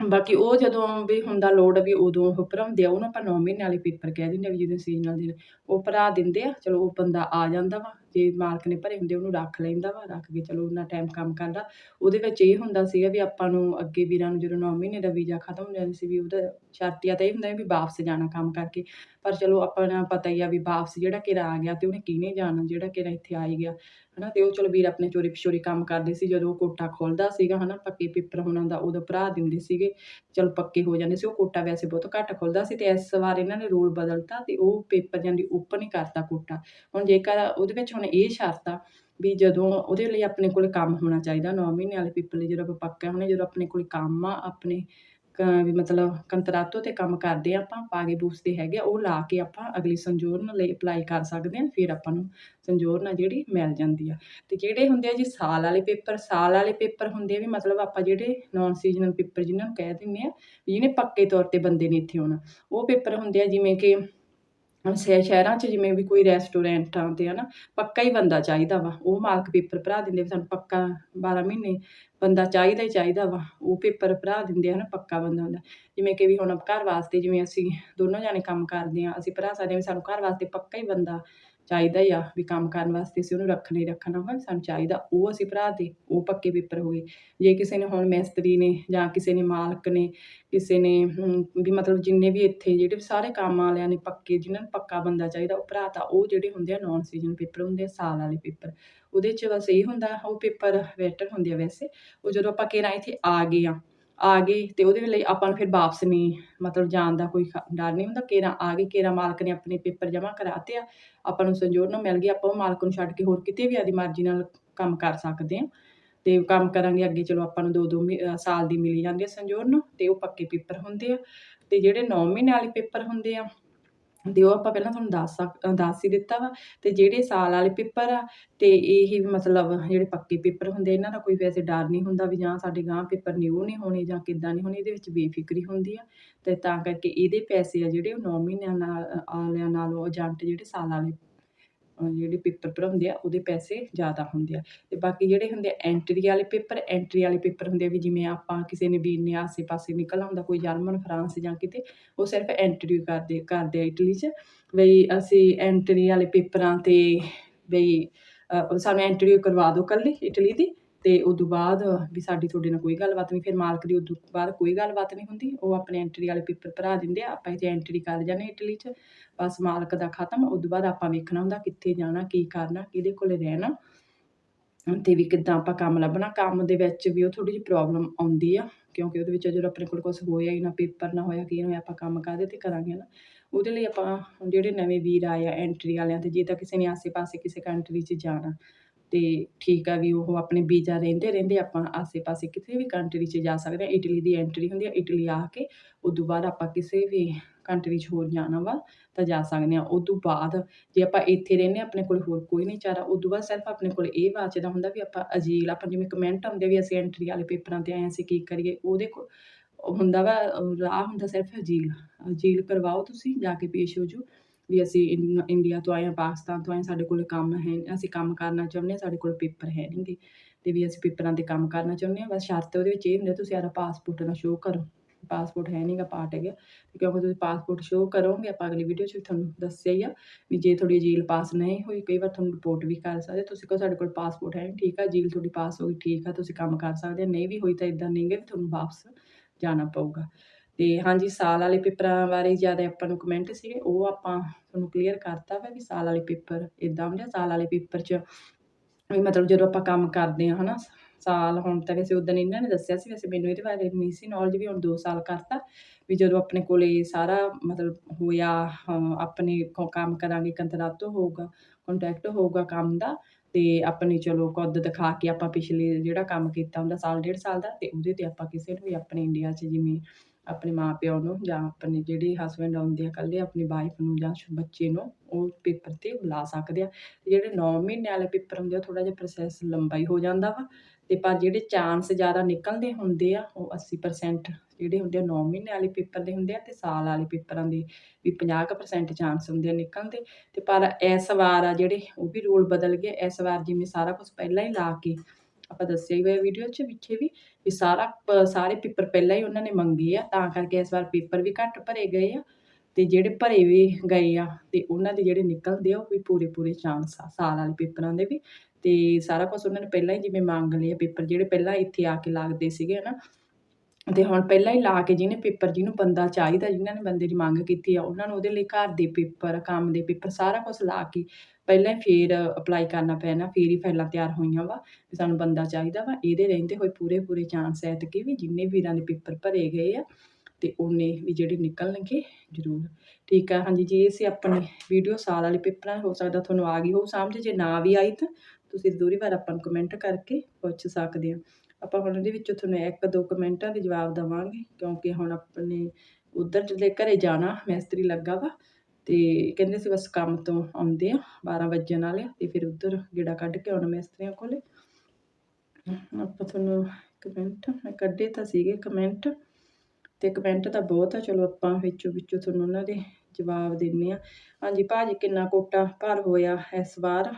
ਬਾਕੀ ਉਹ ਜਦੋਂ ਵੀ ਹੁੰਦਾ ਲੋਡ ਵੀ ਉਦੋਂ ਉਹ ਭਰਾਉਂਦੇ ਆ, ਉਹਨੂੰ ਆਪਾਂ 9 ਮਹੀਨੇ ਵਾਲੇ ਪੇਪਰ ਕਹਿ ਦਿੰਦੇ ਆ ਵੀ ਜਦੋਂ ਸੀਜ਼ਨਲ ਦੇ ਉਹ ਭਰਾ ਦਿੰਦੇ ਆ, ਚਲੋ ਉਹ ਬੰਦਾ ਆ ਜਾਂਦਾ ਵਾ ਜੇ ਮਾਲਕ ਨੇ ਭਰੇ ਹੁੰਦੇ, ਉਹਨੂੰ ਰੱਖ ਲੈਂਦਾ ਵਾ, ਰੱਖ ਕੇ ਚਲੋ ਉਹਨਾਂ ਟਾਈਮ ਕੰਮ ਕਰਦਾ। ਉਹਦੇ ਵਿੱਚ ਇਹ ਹੁੰਦਾ ਸੀਗਾ ਵੀ ਆਪਾਂ ਨੂੰ ਅੱਗੇ ਵੀਰਾਂ ਨੂੰ ਜਦੋਂ 9 ਮਹੀਨੇ ਦਾ ਵੀਜ਼ਾ ਖਤਮ ਹੋ ਜਾਂਦਾ ਸੀ ਵੀ ਉਹਦਾ ਸ਼ਰਤੀਆ ਤਾਂ ਇਹ ਹੁੰਦਾ ਵੀ ਵਾਪਸ ਜਾਣਾ ਕੰਮ ਕਰਕੇ। ਪਰ ਚਲੋ ਆਪਾਂ ਨੂੰ ਪਤਾ ਹੀ ਆ ਵੀ ਵਾਪਸ ਜਿਹੜਾ ਕਿਰਾ ਆ ਗਿਆ ਤੇ ਉਹਨੇ ਕਿਹਨੇ ਜਾਣਾ, ਜਿਹੜਾ ਕਿਰਾ ਇੱਥੇ ਆ ਹੀ ਗਿਆ। ਹਨਾ, ਤੇ ਉਹ ਚਲੋ ਵੀਰ ਆਪਣੇ ਚੋਰੀ ਪਿਛੋਰੀ ਕੰਮ ਕਰਦੇ ਸੀ, ਜਦੋਂ ਉਹ ਕੋਟਾ ਖੋਲਦਾ ਸੀਗਾ, ਹਨਾ, ਪੱਕੇ ਪੇਪਰ ਹੋਣਾ ਦਾ ਉਦੋਂ ਭਰਾ ਦਿੰਦੇ ਸੀਗੇ। ਚਲ ਪੱਕੇ ਹੋ ਜਾਂਦੇ ਸੀ, ਉਹ ਕੋਟਾ ਵੈਸੇ ਬਹੁਤ ਘੱਟ ਖੁੱਲਦਾ ਸੀ ਤੇ ਇਸ ਵਾਰ ਇਹਨਾਂ ਨੇ ਰੂਲ ਬਦਲਤਾ ਤੇ ਉਹ ਪੇਪਰ ਜਾਂਦੀ ਓਪਨ ਹੀ ਕਰਤਾ ਕੋਟਾ ਹੁਣ ਜੇਕਰ ਉਹਦੇ ਵਿੱਚ ਹੁਣ ਇਹ ਸ਼ਰਤ ਆ ਵੀ ਜਦੋਂ ਉਹਦੇ ਲਈ ਆਪਣੇ ਕੋਲ ਕੰਮ ਹੋਣਾ ਚਾਹੀਦਾ 9 ਮਹੀਨੇ ਵਾਲੇ ਪੇਪਰ ਲਈ ਜਦੋਂ ਆਪਾਂ ਪੱਕਾ ਹੋਣੇ, ਜਦੋਂ ਆਪਣੇ ਕੋਲ ਕੰਮ ਆ, ਆਪਣੇ ਕ, ਵੀ ਮਤਲਬ ਕੰਤਰਾਤੋ ਤੇ ਕੰਮ ਕਰਦੇ ਆ ਆਪਾਂ, ਪਾਗੇ ਬੂਸਦੇ ਹੈਗੇ ਆ, ਉਹ ਲਾ ਕੇ ਆਪਾਂ ਅਗਲੀ ਸੰਜੋਰਨ ਲਈ ਅਪਲਾਈ ਕਰ ਸਕਦੇ ਆ, ਫਿਰ ਆਪਾਂ ਨੂੰ ਸੰਜੋਰਨ ਆ ਜਿਹੜੀ ਮਿਲ ਜਾਂਦੀ ਆ। ਤੇ ਜਿਹੜੇ ਹੁੰਦੇ ਆ ਜੀ? ਸਾਲ ਵਾਲੇ ਪੇਪਰ ਸਾਲ ਵਾਲੇ ਪੇਪਰ ਹੁੰਦੇ ਆ ਵੀ ਮਤਲਬ ਆਪਾਂ ਜਿਹੜੇ ਨਾਨ ਸੀਜ਼ਨਲ ਪੇਪਰ ਜਿਹਨਾਂ ਨੂੰ ਕਹਿ ਦਿੰਦੇ ਆ, ਵੀ ਜਿਹਨੇ ਪੱਕੇ ਤੌਰ ਤੇ ਬੰਦੇ ਨੇ ਇੱਥੇ ਆਉਣਾ, ਉਹ ਪੇਪਰ ਹੁੰਦੇ ਆ ਜਿਵੇਂ ਕਿ ਹੁਣ ਸ਼ਹਿ ਸ਼ਹਿਰਾਂ 'ਚ ਜਿਵੇਂ ਵੀ ਕੋਈ ਰੈਸਟੋਰੈਂਟਾਂ 'ਤੇ ਹੈ ਨਾ, ਪੱਕਾ ਹੀ ਬੰਦਾ ਚਾਹੀਦਾ ਵਾ। ਉਹ ਮਾਲਕ ਪੇਪਰ ਭਰਾ ਦਿੰਦੇ ਵੀ ਸਾਨੂੰ ਪੱਕਾ 12 ਮਹੀਨੇ ਬੰਦਾ ਚਾਹੀਦਾ ਹੀ ਚਾਹੀਦਾ ਵਾ। ਉਹ ਪੇਪਰ ਭਰਾ ਦਿੰਦੇ ਹਨ ਪੱਕਾ ਬੰਦਾ ਹੁੰਦਾ। ਜਿਵੇਂ ਕਿ ਵੀ ਹੁਣ ਘਰ ਵਾਸਤੇ ਜਿਵੇਂ ਅਸੀਂ ਦੋਨੋਂ ਜਾਣੇ ਕੰਮ ਕਰਦੇ ਹਾਂ ਅਸੀਂ ਭਰਾ ਸਕਦੇ ਹਾਂ ਵੀ ਸਾਨੂੰ ਘਰ ਵਾਸਤੇ ਪੱਕਾ ਹੀ ਬੰਦਾ ਚਾਹੀਦਾ ਹੀ ਆ ਵੀ ਕੰਮ ਕਰਨ ਵਾਸਤੇ ਅਸੀਂ ਉਹਨੂੰ ਰੱਖਣਾ ਹੀ ਰੱਖਣਾ ਵਾ ਸਾਨੂੰ ਚਾਹੀਦਾ ਉਹ ਅਸੀਂ ਭਰਾ ਦੇ, ਉਹ ਪੱਕੇ ਪੇਪਰ ਹੋ ਗਏ ਜੇ ਕਿਸੇ ਨੇ ਹੁਣ ਮਿਸਤਰੀ ਨੇ ਜਾਂ ਕਿਸੇ ਨੇ ਮਾਲਕ ਨੇ, ਕਿਸੇ ਨੇ ਵੀ ਮਤਲਬ ਜਿੰਨੇ ਵੀ ਇੱਥੇ ਜਿਹੜੇ ਸਾਰੇ ਕੰਮ ਵਾਲਿਆਂ ਨੇ ਪੱਕੇ, ਜਿਨ੍ਹਾਂ ਨੂੰ ਪੱਕਾ ਬੰਦਾ ਚਾਹੀਦਾ, ਉਹ ਭਰਾ ਤਾਂ ਉਹ ਜਿਹੜੇ ਹੁੰਦੇ ਆ ਨਾਨ ਸੀਜ਼ਨ ਪੇਪਰ ਹੁੰਦੇ ਆ, ਸਾਲ ਵਾਲੇ ਪੇਪਰ। ਉਹਦੇ 'ਚ ਬਸ ਇਹ ਹੁੰਦਾ, ਉਹ ਪੇਪਰ ਬੈਟਰ ਹੁੰਦੇ ਆ ਵੈਸੇ, ਉਹ ਜਦੋਂ ਆਪਾਂ ਕਿਹੜਾ ਇੱਥੇ ਆ ਗਏ ਆ ਆ ਗਏ ਤੇ ਉਹਦੇ ਲਈ ਆਪਾਂ ਨੂੰ ਫਿਰ ਵਾਪਸ ਨਹੀਂ ਮਤਲਬ ਜਾਣ ਦਾ ਕੋਈ ਖ- ਡਰ ਨਹੀਂ ਹੁੰਦਾ। ਕੇਰਾ ਆ ਗਈ, ਕੇਰਾ ਮਾਲਕ ਨੇ ਆਪਣੇ ਪੇਪਰ ਜਮ੍ਹਾਂ ਕਰਾਤੇ ਆ। ਆਪਾਂ ਨੂੰ ਸੰਜੋਰ ਨੂੰ ਮਿਲ ਗਿਆ, ਆਪਾਂ ਉਹ ਮਾਲਕ ਨੂੰ ਛੱਡ ਕੇ ਹੋਰ ਕਿਤੇ ਵੀ ਆਦੀ ਮਰਜ਼ੀ ਨਾਲ ਕੰਮ ਕਰ ਸਕਦੇ ਆ। ਤੇ ਕੰਮ ਕਰਾਂਗੇ ਅੱਗੇ, ਚਲੋ ਆਪਾਂ ਨੂੰ ਦੋ ਦੋ ਮਹੀ- ਅਹ ਸਾਲ ਦੀ ਮਿਲੀ ਜਾਂਦੀ ਆ ਸੰਜੋਰ ਨੂੰ ਤੇ ਉਹ ਪੱਕੇ ਪੇਪਰ ਹੁੰਦੇ ਆ। ਤੇ ਜਿਹੜੇ 9 ਮਹੀਨੇ ਵਾਲੇ ਪੇਪਰ ਹੁੰਦੇ ਆ ਤੇ ਉਹ ਆਪਾਂ ਪਹਿਲਾਂ ਤੁਹਾਨੂੰ ਦੱਸ ਸਕ ਦੱਸ ਹੀ ਦਿੱਤਾ ਵਾ ਅਤੇ ਜਿਹੜੇ ਸਾਲ ਵਾਲੇ ਪੇਪਰ ਆ ਅਤੇ ਇਹ ਮਤਲਬ ਜਿਹੜੇ ਪੱਕੇ ਪੇਪਰ ਹੁੰਦੇ, ਇਹਨਾਂ ਦਾ ਕੋਈ ਵੈਸੇ ਡਰ ਨਹੀਂ ਹੁੰਦਾ ਵੀ ਜਾਂ ਸਾਡੇ ਗਾਂਹ ਪੇਪਰ ਨਿਊ ਨਹੀਂ ਹੋਣੇ ਜਾਂ ਕਿੱਦਾਂ ਨਹੀਂ ਹੋਣੇ, ਇਹਦੇ ਵਿੱਚ ਬੇਫਿਕਰੀ ਹੁੰਦੀ ਆ। ਅਤੇ ਤਾਂ ਕਰਕੇ ਇਹਦੇ ਪੈਸੇ ਆ ਜਿਹੜੇ ਉਹ ਨੌ ਮਹੀਨਿਆਂ ਨਾਲ ਵਾਲਿਆਂ ਨਾਲੋਂ ਏਜੰਟ ਜਿਹੜੇ ਸਾਲ ਵਾਲੇ ਜਿਹੜੇ ਪੇਪਰ ਭਰਾਉਂਦੇ ਆ, ਉਹਦੇ ਪੈਸੇ ਜ਼ਿਆਦਾ ਹੁੰਦੇ ਆ। ਤੇ ਬਾਕੀ ਜਿਹੜੇ ਹੁੰਦੇ ਆ ਐਂਟਰੀ ਵਾਲੇ ਪੇਪਰ ਐਂਟਰੀ ਵਾਲੇ ਪੇਪਰ ਹੁੰਦੇ ਆ ਵੀ ਜਿਵੇਂ ਆਪਾਂ ਕਿਸੇ ਨੇ ਵੀਰ ਨੇ ਆਸੇ ਪਾਸੇ ਨਿਕਲ ਆਉਂਦਾ ਕੋਈ ਜਰਮਨ, ਫਰਾਂਸ ਜਾਂ ਕਿਤੇ, ਉਹ ਸਿਰਫ ਐਂਟਰੀ ਕਰਦੇ ਕਰਦੇ ਆ ਇਟਲੀ 'ਚ। ਬਈ ਅਸੀਂ ਐਂਟਰੀ ਵਾਲੇ ਪੇਪਰਾਂ ਤੇ ਬਈ ਸਾਨੂੰ ਐਂਟਰੀ ਕਰਵਾ ਦਿਓ ਕੱਲੀ ਇਟਲੀ ਦੀ। ਤੇ ਉਦੋਂ ਬਾਅਦ ਵੀ ਸਾਡੀ ਤੁਹਾਡੇ ਨਾਲ ਕੋਈ ਗੱਲਬਾਤ ਨਹੀਂ, ਫਿਰ ਮਾਲਕ ਦੀ ਉਦੋਂ ਬਾਅਦ ਕੋਈ ਗੱਲਬਾਤ ਨਹੀਂ ਹੁੰਦੀ। ਉਹ ਆਪਣੇ ਐਂਟਰੀ ਵਾਲੇ ਪੇਪਰ ਭਰਾ ਦਿੰਦੇ ਆ, ਆਪਾਂ ਇੱਥੇ ਐਂਟਰੀ ਕਰ ਜਾਂਦੇ ਇਟਲੀ 'ਚ। ਬਸ ਮਾਲਕ ਦਾ ਖਤਮ, ਉਦੋਂ ਬਾਅਦ ਆਪਾਂ ਵੇਖਣਾ ਹੁੰਦਾ ਕਿੱਥੇ ਜਾਣਾ, ਕੀ ਕਰਨਾ, ਕਿਹਦੇ ਕੋਲੇ ਰਹਿਣਾ। ਤੇ ਵੀ ਕਿੱਦਾਂ ਆਪਾਂ ਕੰਮ ਲੱਭਣਾ। ਕੰਮ ਦੇ ਵਿੱਚ ਵੀ ਉਹ ਥੋੜੀ ਜਿਹੀ ਪ੍ਰੋਬਲਮ ਆਉਂਦੀ ਆ, ਕਿਉਂਕਿ ਉਹਦੇ ਵਿੱਚ ਜਦੋਂ ਆਪਣੇ ਕੋਲ ਕੁਝ ਹੋਇਆ ਹੀ ਨਾ ਪੇਪਰ ਨਾ ਹੋਇਆ, ਕੀ ਹੋਇਆ, ਆਪਾਂ ਕੰਮ ਕਾਹਦੇ ਤੇ ਕਰਾਂਗੇ ਨਾ ਉਹਦੇ ਲਈ ਆਪਾਂ ਜਿਹੜੇ ਨਵੇਂ ਵੀਰ ਆਏ ਆ ਐਂਟਰੀ ਵਾਲਿਆਂ ਤੇ ਜੇ ਤਾਂ ਕਿਸੇ ਨੇ ਆਸੇ-ਪਾਸੇ ਕਿਸੇ ਕੰਟਰੀ 'ਚ ਜਾਣਾ ਤੇ ਠੀਕ ਆ ਵੀ ਉਹ ਆਪਣੇ ਵੀਜ਼ਾ ਰਹਿੰਦੇ ਰਹਿੰਦੇ ਆਪਾਂ ਆਸੇ-ਪਾਸੇ ਕਿਸੇ ਵੀ ਕੰਟਰੀ 'ਚ ਜਾ ਸਕਦੇ ਹਾਂ। ਇਟਲੀ ਦੀ ਐਂਟਰੀ ਹੁੰਦੀ ਆ ਇਟਲੀ ਆ ਕੇ ਉਦੋਂ ਬਾਅਦ ਆਪਾਂ ਕਿਸੇ ਵੀ ਕੰਟਰੀ 'ਚ ਹੋਰ ਜਾਣਾ ਵਾ ਤਾਂ ਜਾ ਸਕਦੇ ਹਾਂ। ਉਦੋਂ ਬਾਅਦ ਜੇ ਆਪਾਂ ਇੱਥੇ ਰਹਿੰਦੇ ਹਾਂ, ਆਪਣੇ ਕੋਲ ਹੋਰ ਕੋਈ ਨਹੀਂ ਚਾਰਾ। ਉਦੋਂ ਬਾਅਦ ਸਿਰਫ ਆਪਣੇ ਕੋਲ ਇਹ ਵਾਚਦਾ ਹੁੰਦਾ ਵੀ ਆਪਾਂ ਅਜੀਲ, ਆਪਾਂ ਜਿਵੇਂ ਕਮੈਂਟ ਆਉਂਦੇ ਵੀ ਅਸੀਂ ਐਂਟਰੀ ਵਾਲੇ ਪੇਪਰਾਂ ਤੇ ਆਏ ਅਸੀਂ ਕੀ ਕਰੀਏ? ਉਹਦੇ ਕੋਲ ਹੁੰਦਾ ਵਾ ਰਾਹ ਹੁੰਦਾ ਸਿਰਫ ਅਜੀਲ। ਅਜੀਲ ਕਰਵਾਓ ਤੁਸੀਂ, ਜਾ ਕੇ ਪੇਸ਼ ਹੋ ਜਾਓ। ਵੀ ਅਸੀਂ ਇੰ- ਇੰਡੀਆ ਤੋਂ ਆਏ ਹਾਂ ਪਾਕਿਸਤਾਨ ਤੋਂ ਆਏ ਹਾਂ, ਸਾਡੇ ਕੋਲ ਕੰਮ ਹੈ ਅਸੀਂ ਕੰਮ ਕਰਨਾ ਚਾਹੁੰਦੇ ਹਾਂ ਸਾਡੇ ਕੋਲ ਪੇਪਰ ਹੈ ਨਹੀਂਗੇ ਤੇ ਵੀ ਅਸੀਂ ਪੇਪਰਾਂ ਤੇ ਕੰਮ ਕਰਨਾ ਚਾਹੁੰਦੇ ਹਾਂ ਬਸ ਸ਼ਰਤ ਉਹਦੇ ਵਿੱਚ ਇਹ ਹੁੰਦਾ ਤੁਸੀਂ ਆਪਣਾ ਪਾਸਪੋਰਟ ਨਾਲ ਸ਼ੋਅ ਕਰੋ। ਪਾਸਪੋਰਟ ਹੈ ਨਹੀਂਗਾ ਪਾਰਟ ਹੈਗਾ। ਕਿਉਂਕਿ ਤੁਸੀਂ ਪਾਸਪੋਰਟ ਸ਼ੋਅ ਕਰੋਗੇ ਆਪਾਂ ਅਗਲੀ ਵੀਡੀਓ 'ਚ ਵੀ ਤੁਹਾਨੂੰ ਦੱਸਿਆ ਹੀ ਆ ਵੀ ਜੇ ਤੁਹਾਡੀ ਜੀਲ ਪਾਸ ਨਹੀਂ ਹੋਈ ਕਈ ਵਾਰ ਤੁਹਾਨੂੰ ਰਿਪੋਰਟ ਵੀ ਕਰ ਸਕਦੇ ਤੁਸੀਂ ਕਹੋ ਸਾਡੇ ਕੋਲ ਪਾਸਪੋਰਟ ਹੈ ਨਹੀਂ ਠੀਕ ਆ ਜੀਲ ਤੁਹਾਡੀ ਪਾਸ ਹੋ ਗਈ ਠੀਕ ਆ ਤੁਸੀਂ ਕੰਮ ਕਰ ਸਕਦੇ ਆ ਨਹੀਂ ਵੀ ਹੋਈ ਤਾਂ ਇਦਾਂ ਨਹੀਂਗੇ ਵੀ ਤੁਹਾਨੂੰ ਵਾਪਸ ਜਾਣਾ ਪਊਗਾ। ਤੇ ਹਾਂਜੀ, ਸਾਲ ਵਾਲੇ ਪੇਪਰਾਂ ਬਾਰੇ ਜ਼ਿਆਦਾ ਆਪਾਂ ਨੂੰ ਕਮੈਂਟ ਸੀਗੇ, ਉਹ ਆਪਾਂ ਤੁਹਾਨੂੰ ਕਲੀਅਰ ਕਰਤਾ ਵਾ ਵੀ ਸਾਲ ਵਾਲੇ ਪੇਪਰ ਇਦਾਂ ਹੁੰਦੇ ਆ, ਸਾਲ ਵਾਲੇ ਪੇਪਰ 'ਚ ਵੀ ਮਤਲਬ ਜਦੋਂ ਆਪਾਂ ਕੰਮ ਕਰਦੇ ਆ ਹਨਾ, ਸਾਲ ਹੁਣ ਤਾਂ ਵੈਸੇ ਉਦੋਂ ਇਹਨਾਂ ਨੇ ਦੱਸਿਆ ਸੀ, ਵੈਸੇ ਮੈਨੂੰ ਇਹਦੇ ਬਾਰੇ ਨਹੀਂ ਸੀ ਨੌਲੇਜ ਵੀ, ਹੁਣ 2 ਸਾਲ ਕਰਤਾ ਵੀ ਜਦੋਂ ਆਪਣੇ ਕੋਲੇ ਸਾਰਾ ਮਤਲਬ ਹੋਇਆ ਆਪਣੇ ਕੰਮ ਕਰਾਂਗੇ, ਕੰਤਰਾਤੋ ਹੋਊਗਾ ਕੰਟੈਕਟ ਹੋਊਗਾ ਕੰਮ ਦਾ ਤੇ ਆਪਣੀ ਚਲੋ ਕੁੱਦ ਦਿਖਾ ਕੇ ਆਪਾਂ ਪਿਛਲੇ ਜਿਹੜਾ ਕੰਮ ਕੀਤਾ ਹੁੰਦਾ, ਸਾਲ, ਡੇਢ ਸਾਲ ਦਾ ਤੇ ਉਹਦੇ ਤੇ ਆਪਾਂ ਕਿਸੇ ਨੂੰ ਵੀ ਆਪਣੇ ਇੰਡੀਆ 'ਚ ਜਿਵੇਂ ਆਪਣੇ ਮਾਂ ਪਿਓ ਨੂੰ ਜਾਂ ਆਪਣੇ ਜਿਹੜੇ ਹਸਬੈਂਡ ਆਉਂਦੇ ਆ ਇਕੱਲੇ, ਆਪਣੀ ਵਾਈਫ ਨੂੰ ਜਾਂ ਬੱਚੇ ਨੂੰ, ਉਹ ਪੇਪਰ ਤੇ ਬੁਲਾ ਸਕਦੇ ਆ। ਤੇ ਜਿਹੜੇ 9 ਮਹੀਨੇ ਵਾਲੇ ਪੇਪਰ ਹੁੰਦੇ ਆ ਥੋੜਾ ਜਿਹਾ ਪ੍ਰੋਸੈਸ ਲੰਬਾ ਹੀ ਹੋ ਜਾਂਦਾ ਵਾ। ਤੇ ਪਰ ਜਿਹੜੇ ਚਾਂਸ ਜ਼ਿਆਦਾ ਨਿਕਲਦੇ ਹੁੰਦੇ ਆ, ਉਹ 80% ਜਿਹੜੇ ਹੁੰਦੇ ਆ 9 ਮਹੀਨੇ ਵਾਲੇ ਪੇਪਰ ਦੇ ਹੁੰਦੇ ਆ ਤੇ ਸਾਲ ਵਾਲੇ ਪੇਪਰਾਂ ਦੇ ਵੀ 50% ਚਾਂਸ ਹੁੰਦੇ ਆ ਨਿਕਲਣ ਦੇ ਤੇ ਪਰ ਇਸ ਵਾਰ ਆ ਜਿਹੜੇ, ਉਹ ਵੀ ਰੂਲ ਬਦਲ ਗਏ। ਇਸ ਵਾਰ ਜਿਵੇਂ ਸਾਰਾ ਕੁਝ ਪਹਿਲਾਂ ਹੀ ਲਾ ਕੇ ਆਪਾਂ ਦੱਸਿਆ ਹੀ ਹੋਇਆ ਵੀਡੀਓ 'ਚ ਪਿੱਛੇ ਵੀ ਵੀ ਸਾਰਾ ਸਾਰੇ ਪੇਪਰ ਪਹਿਲਾਂ ਹੀ ਉਹਨਾਂ ਨੇ ਮੰਗੇ ਆ, ਤਾਂ ਕਰਕੇ ਇਸ ਵਾਰ ਪੇਪਰ ਵੀ ਘੱਟ ਭਰੇ ਗਏ ਆ, ਤੇ ਜਿਹੜੇ ਭਰੇ ਵੀ ਗਏ ਆ, ਤੇ ਉਹਨਾਂ ਦੇ ਜਿਹੜੇ ਨਿਕਲਦੇ ਆ, ਉਹ ਵੀ ਪੂਰੇ ਪੂਰੇ ਚਾਂਸ ਆ, ਸਾਲ ਵਾਲੇ ਪੇਪਰਾਂ ਦੇ ਵੀ, ਤੇ ਸਾਰਾ ਕੁਝ ਉਹਨਾਂ ਨੇ ਪਹਿਲਾਂ ਹੀ ਜਿਵੇਂ ਮੰਗ ਲਏ ਪੇਪਰ, ਜਿਹੜੇ ਪਹਿਲਾਂ ਇੱਥੇ ਆ ਕੇ ਲੱਗਦੇ ਸੀਗੇ ਹਨਾ, ਤੇ ਹੁਣ ਪਹਿਲਾਂ ਹੀ ਲਾ ਕੇ ਜਿਹਨੇ ਪੇਪਰ ਜਿਹਨੂੰ ਬੰਦਾ ਚਾਹੀਦਾ ਜਿਨ੍ਹਾਂ ਨੇ ਬੰਦੇ ਦੀ ਮੰਗ ਕੀਤੀ ਆ, ਉਹਨਾਂ ਨੂੰ ਉਹਦੇ ਲਈ ਘਰ ਦੇ ਪੇਪਰ, ਕੰਮ ਦੇ ਪੇਪਰ, ਸਾਰਾ ਕੁਝ ਲਾ ਕੇ ਪਹਿਲਾਂ ਹੀ ਫੇਰ ਅਪਲਾਈ ਕਰਨਾ ਪੈਣਾ, ਫੇਰ ਹੀ ਫਾਈਲਾਂ ਤਿਆਰ ਹੋਈਆਂ ਵਾ, ਵੀ ਸਾਨੂੰ ਬੰਦਾ ਚਾਹੀਦਾ ਵਾ। ਇਹਦੇ ਰਹਿੰਦੇ ਹੋਏ ਪੂਰੇ ਪੂਰੇ ਚਾਂਸ ਐਤਕੀ ਵੀ ਜਿੰਨੇ ਵੀਰਾਂ ਦੇ ਪੇਪਰ ਭਰੇ ਗਏ ਆ, ਤੇ ਉਹਨੇ ਵੀ ਜਿਹੜੇ ਨਿਕਲਣਗੇ ਜ਼ਰੂਰ। ਠੀਕ ਆ, ਹਾਂਜੀ, ਜੇ ਅਸੀਂ ਆਪਣੀ ਵੀਡੀਓ ਸਾਲ ਵਾਲੇ ਪੇਪਰਾਂ ਹੋ ਸਕਦਾ, ਤੁਹਾਨੂੰ ਆ ਗਈ ਹੋਊ ਸਮਝ, ਜੇ ਨਾ ਵੀ ਆਈ ਤਾਂ ਤੁਸੀਂ ਦੂਰੀ ਵਾਰ ਆਪਾਂ ਨੂੰ ਕਮੈਂਟ ਕਰਕੇ ਪੁੱਛ ਸਕਦੇ ਹੋ। ਆਪਾਂ ਹੁਣ ਇਹਦੇ ਵਿੱਚੋਂ ਤੁਹਾਨੂੰ ਇੱਕ ਦੋ ਕਮੈਂਟਾਂ ਦੇ ਜਵਾਬ ਦੇਵਾਂਗੇ, ਕਿਉਂਕਿ ਹੁਣ ਆਪਣੇ ਉਧਰ ਜਿਹੜੇ ਘਰੇ ਜਾਣਾ ਮਿਸਤਰੀ ਲੱਗਾ ਵਾ ਤੇ ਕਹਿੰਦੇ ਸੀ ਬਸ ਕੰਮ ਤੋਂ ਆਉਂਦੇ ਆ 12 ਵਜਣ ਵਾਲੇ ਆ, ਤੇ ਫਿਰ ਉਧਰ ਗੇੜਾ ਕੱਢ ਕੇ ਆਉਣਾ ਮਿਸਤਰੀਆਂ ਕੋਲੇ। ਆਪਾਂ ਤੁਹਾਨੂੰ ਕਮੈਂਟ ਮੈਂ ਕੱਢੇ ਤਾਂ ਸੀਗੇ ਕਮੈਂਟ ਤੇ ਕਮੈਂਟ ਤਾਂ ਬਹੁਤ ਆ, ਚਲੋ ਆਪਾਂ ਵਿੱਚੋਂ ਵਿੱਚੋਂ ਤੁਹਾਨੂੰ ਉਹਨਾਂ ਦੇ ਜਵਾਬ ਦਿੰਨੇ ਆ। ਹਾਂਜੀ ਭਾਜੀ ਕਿੰਨਾ ਕੋਟਾ ਭਰ ਹੋਇਆ ਇਸ ਵਾਰ?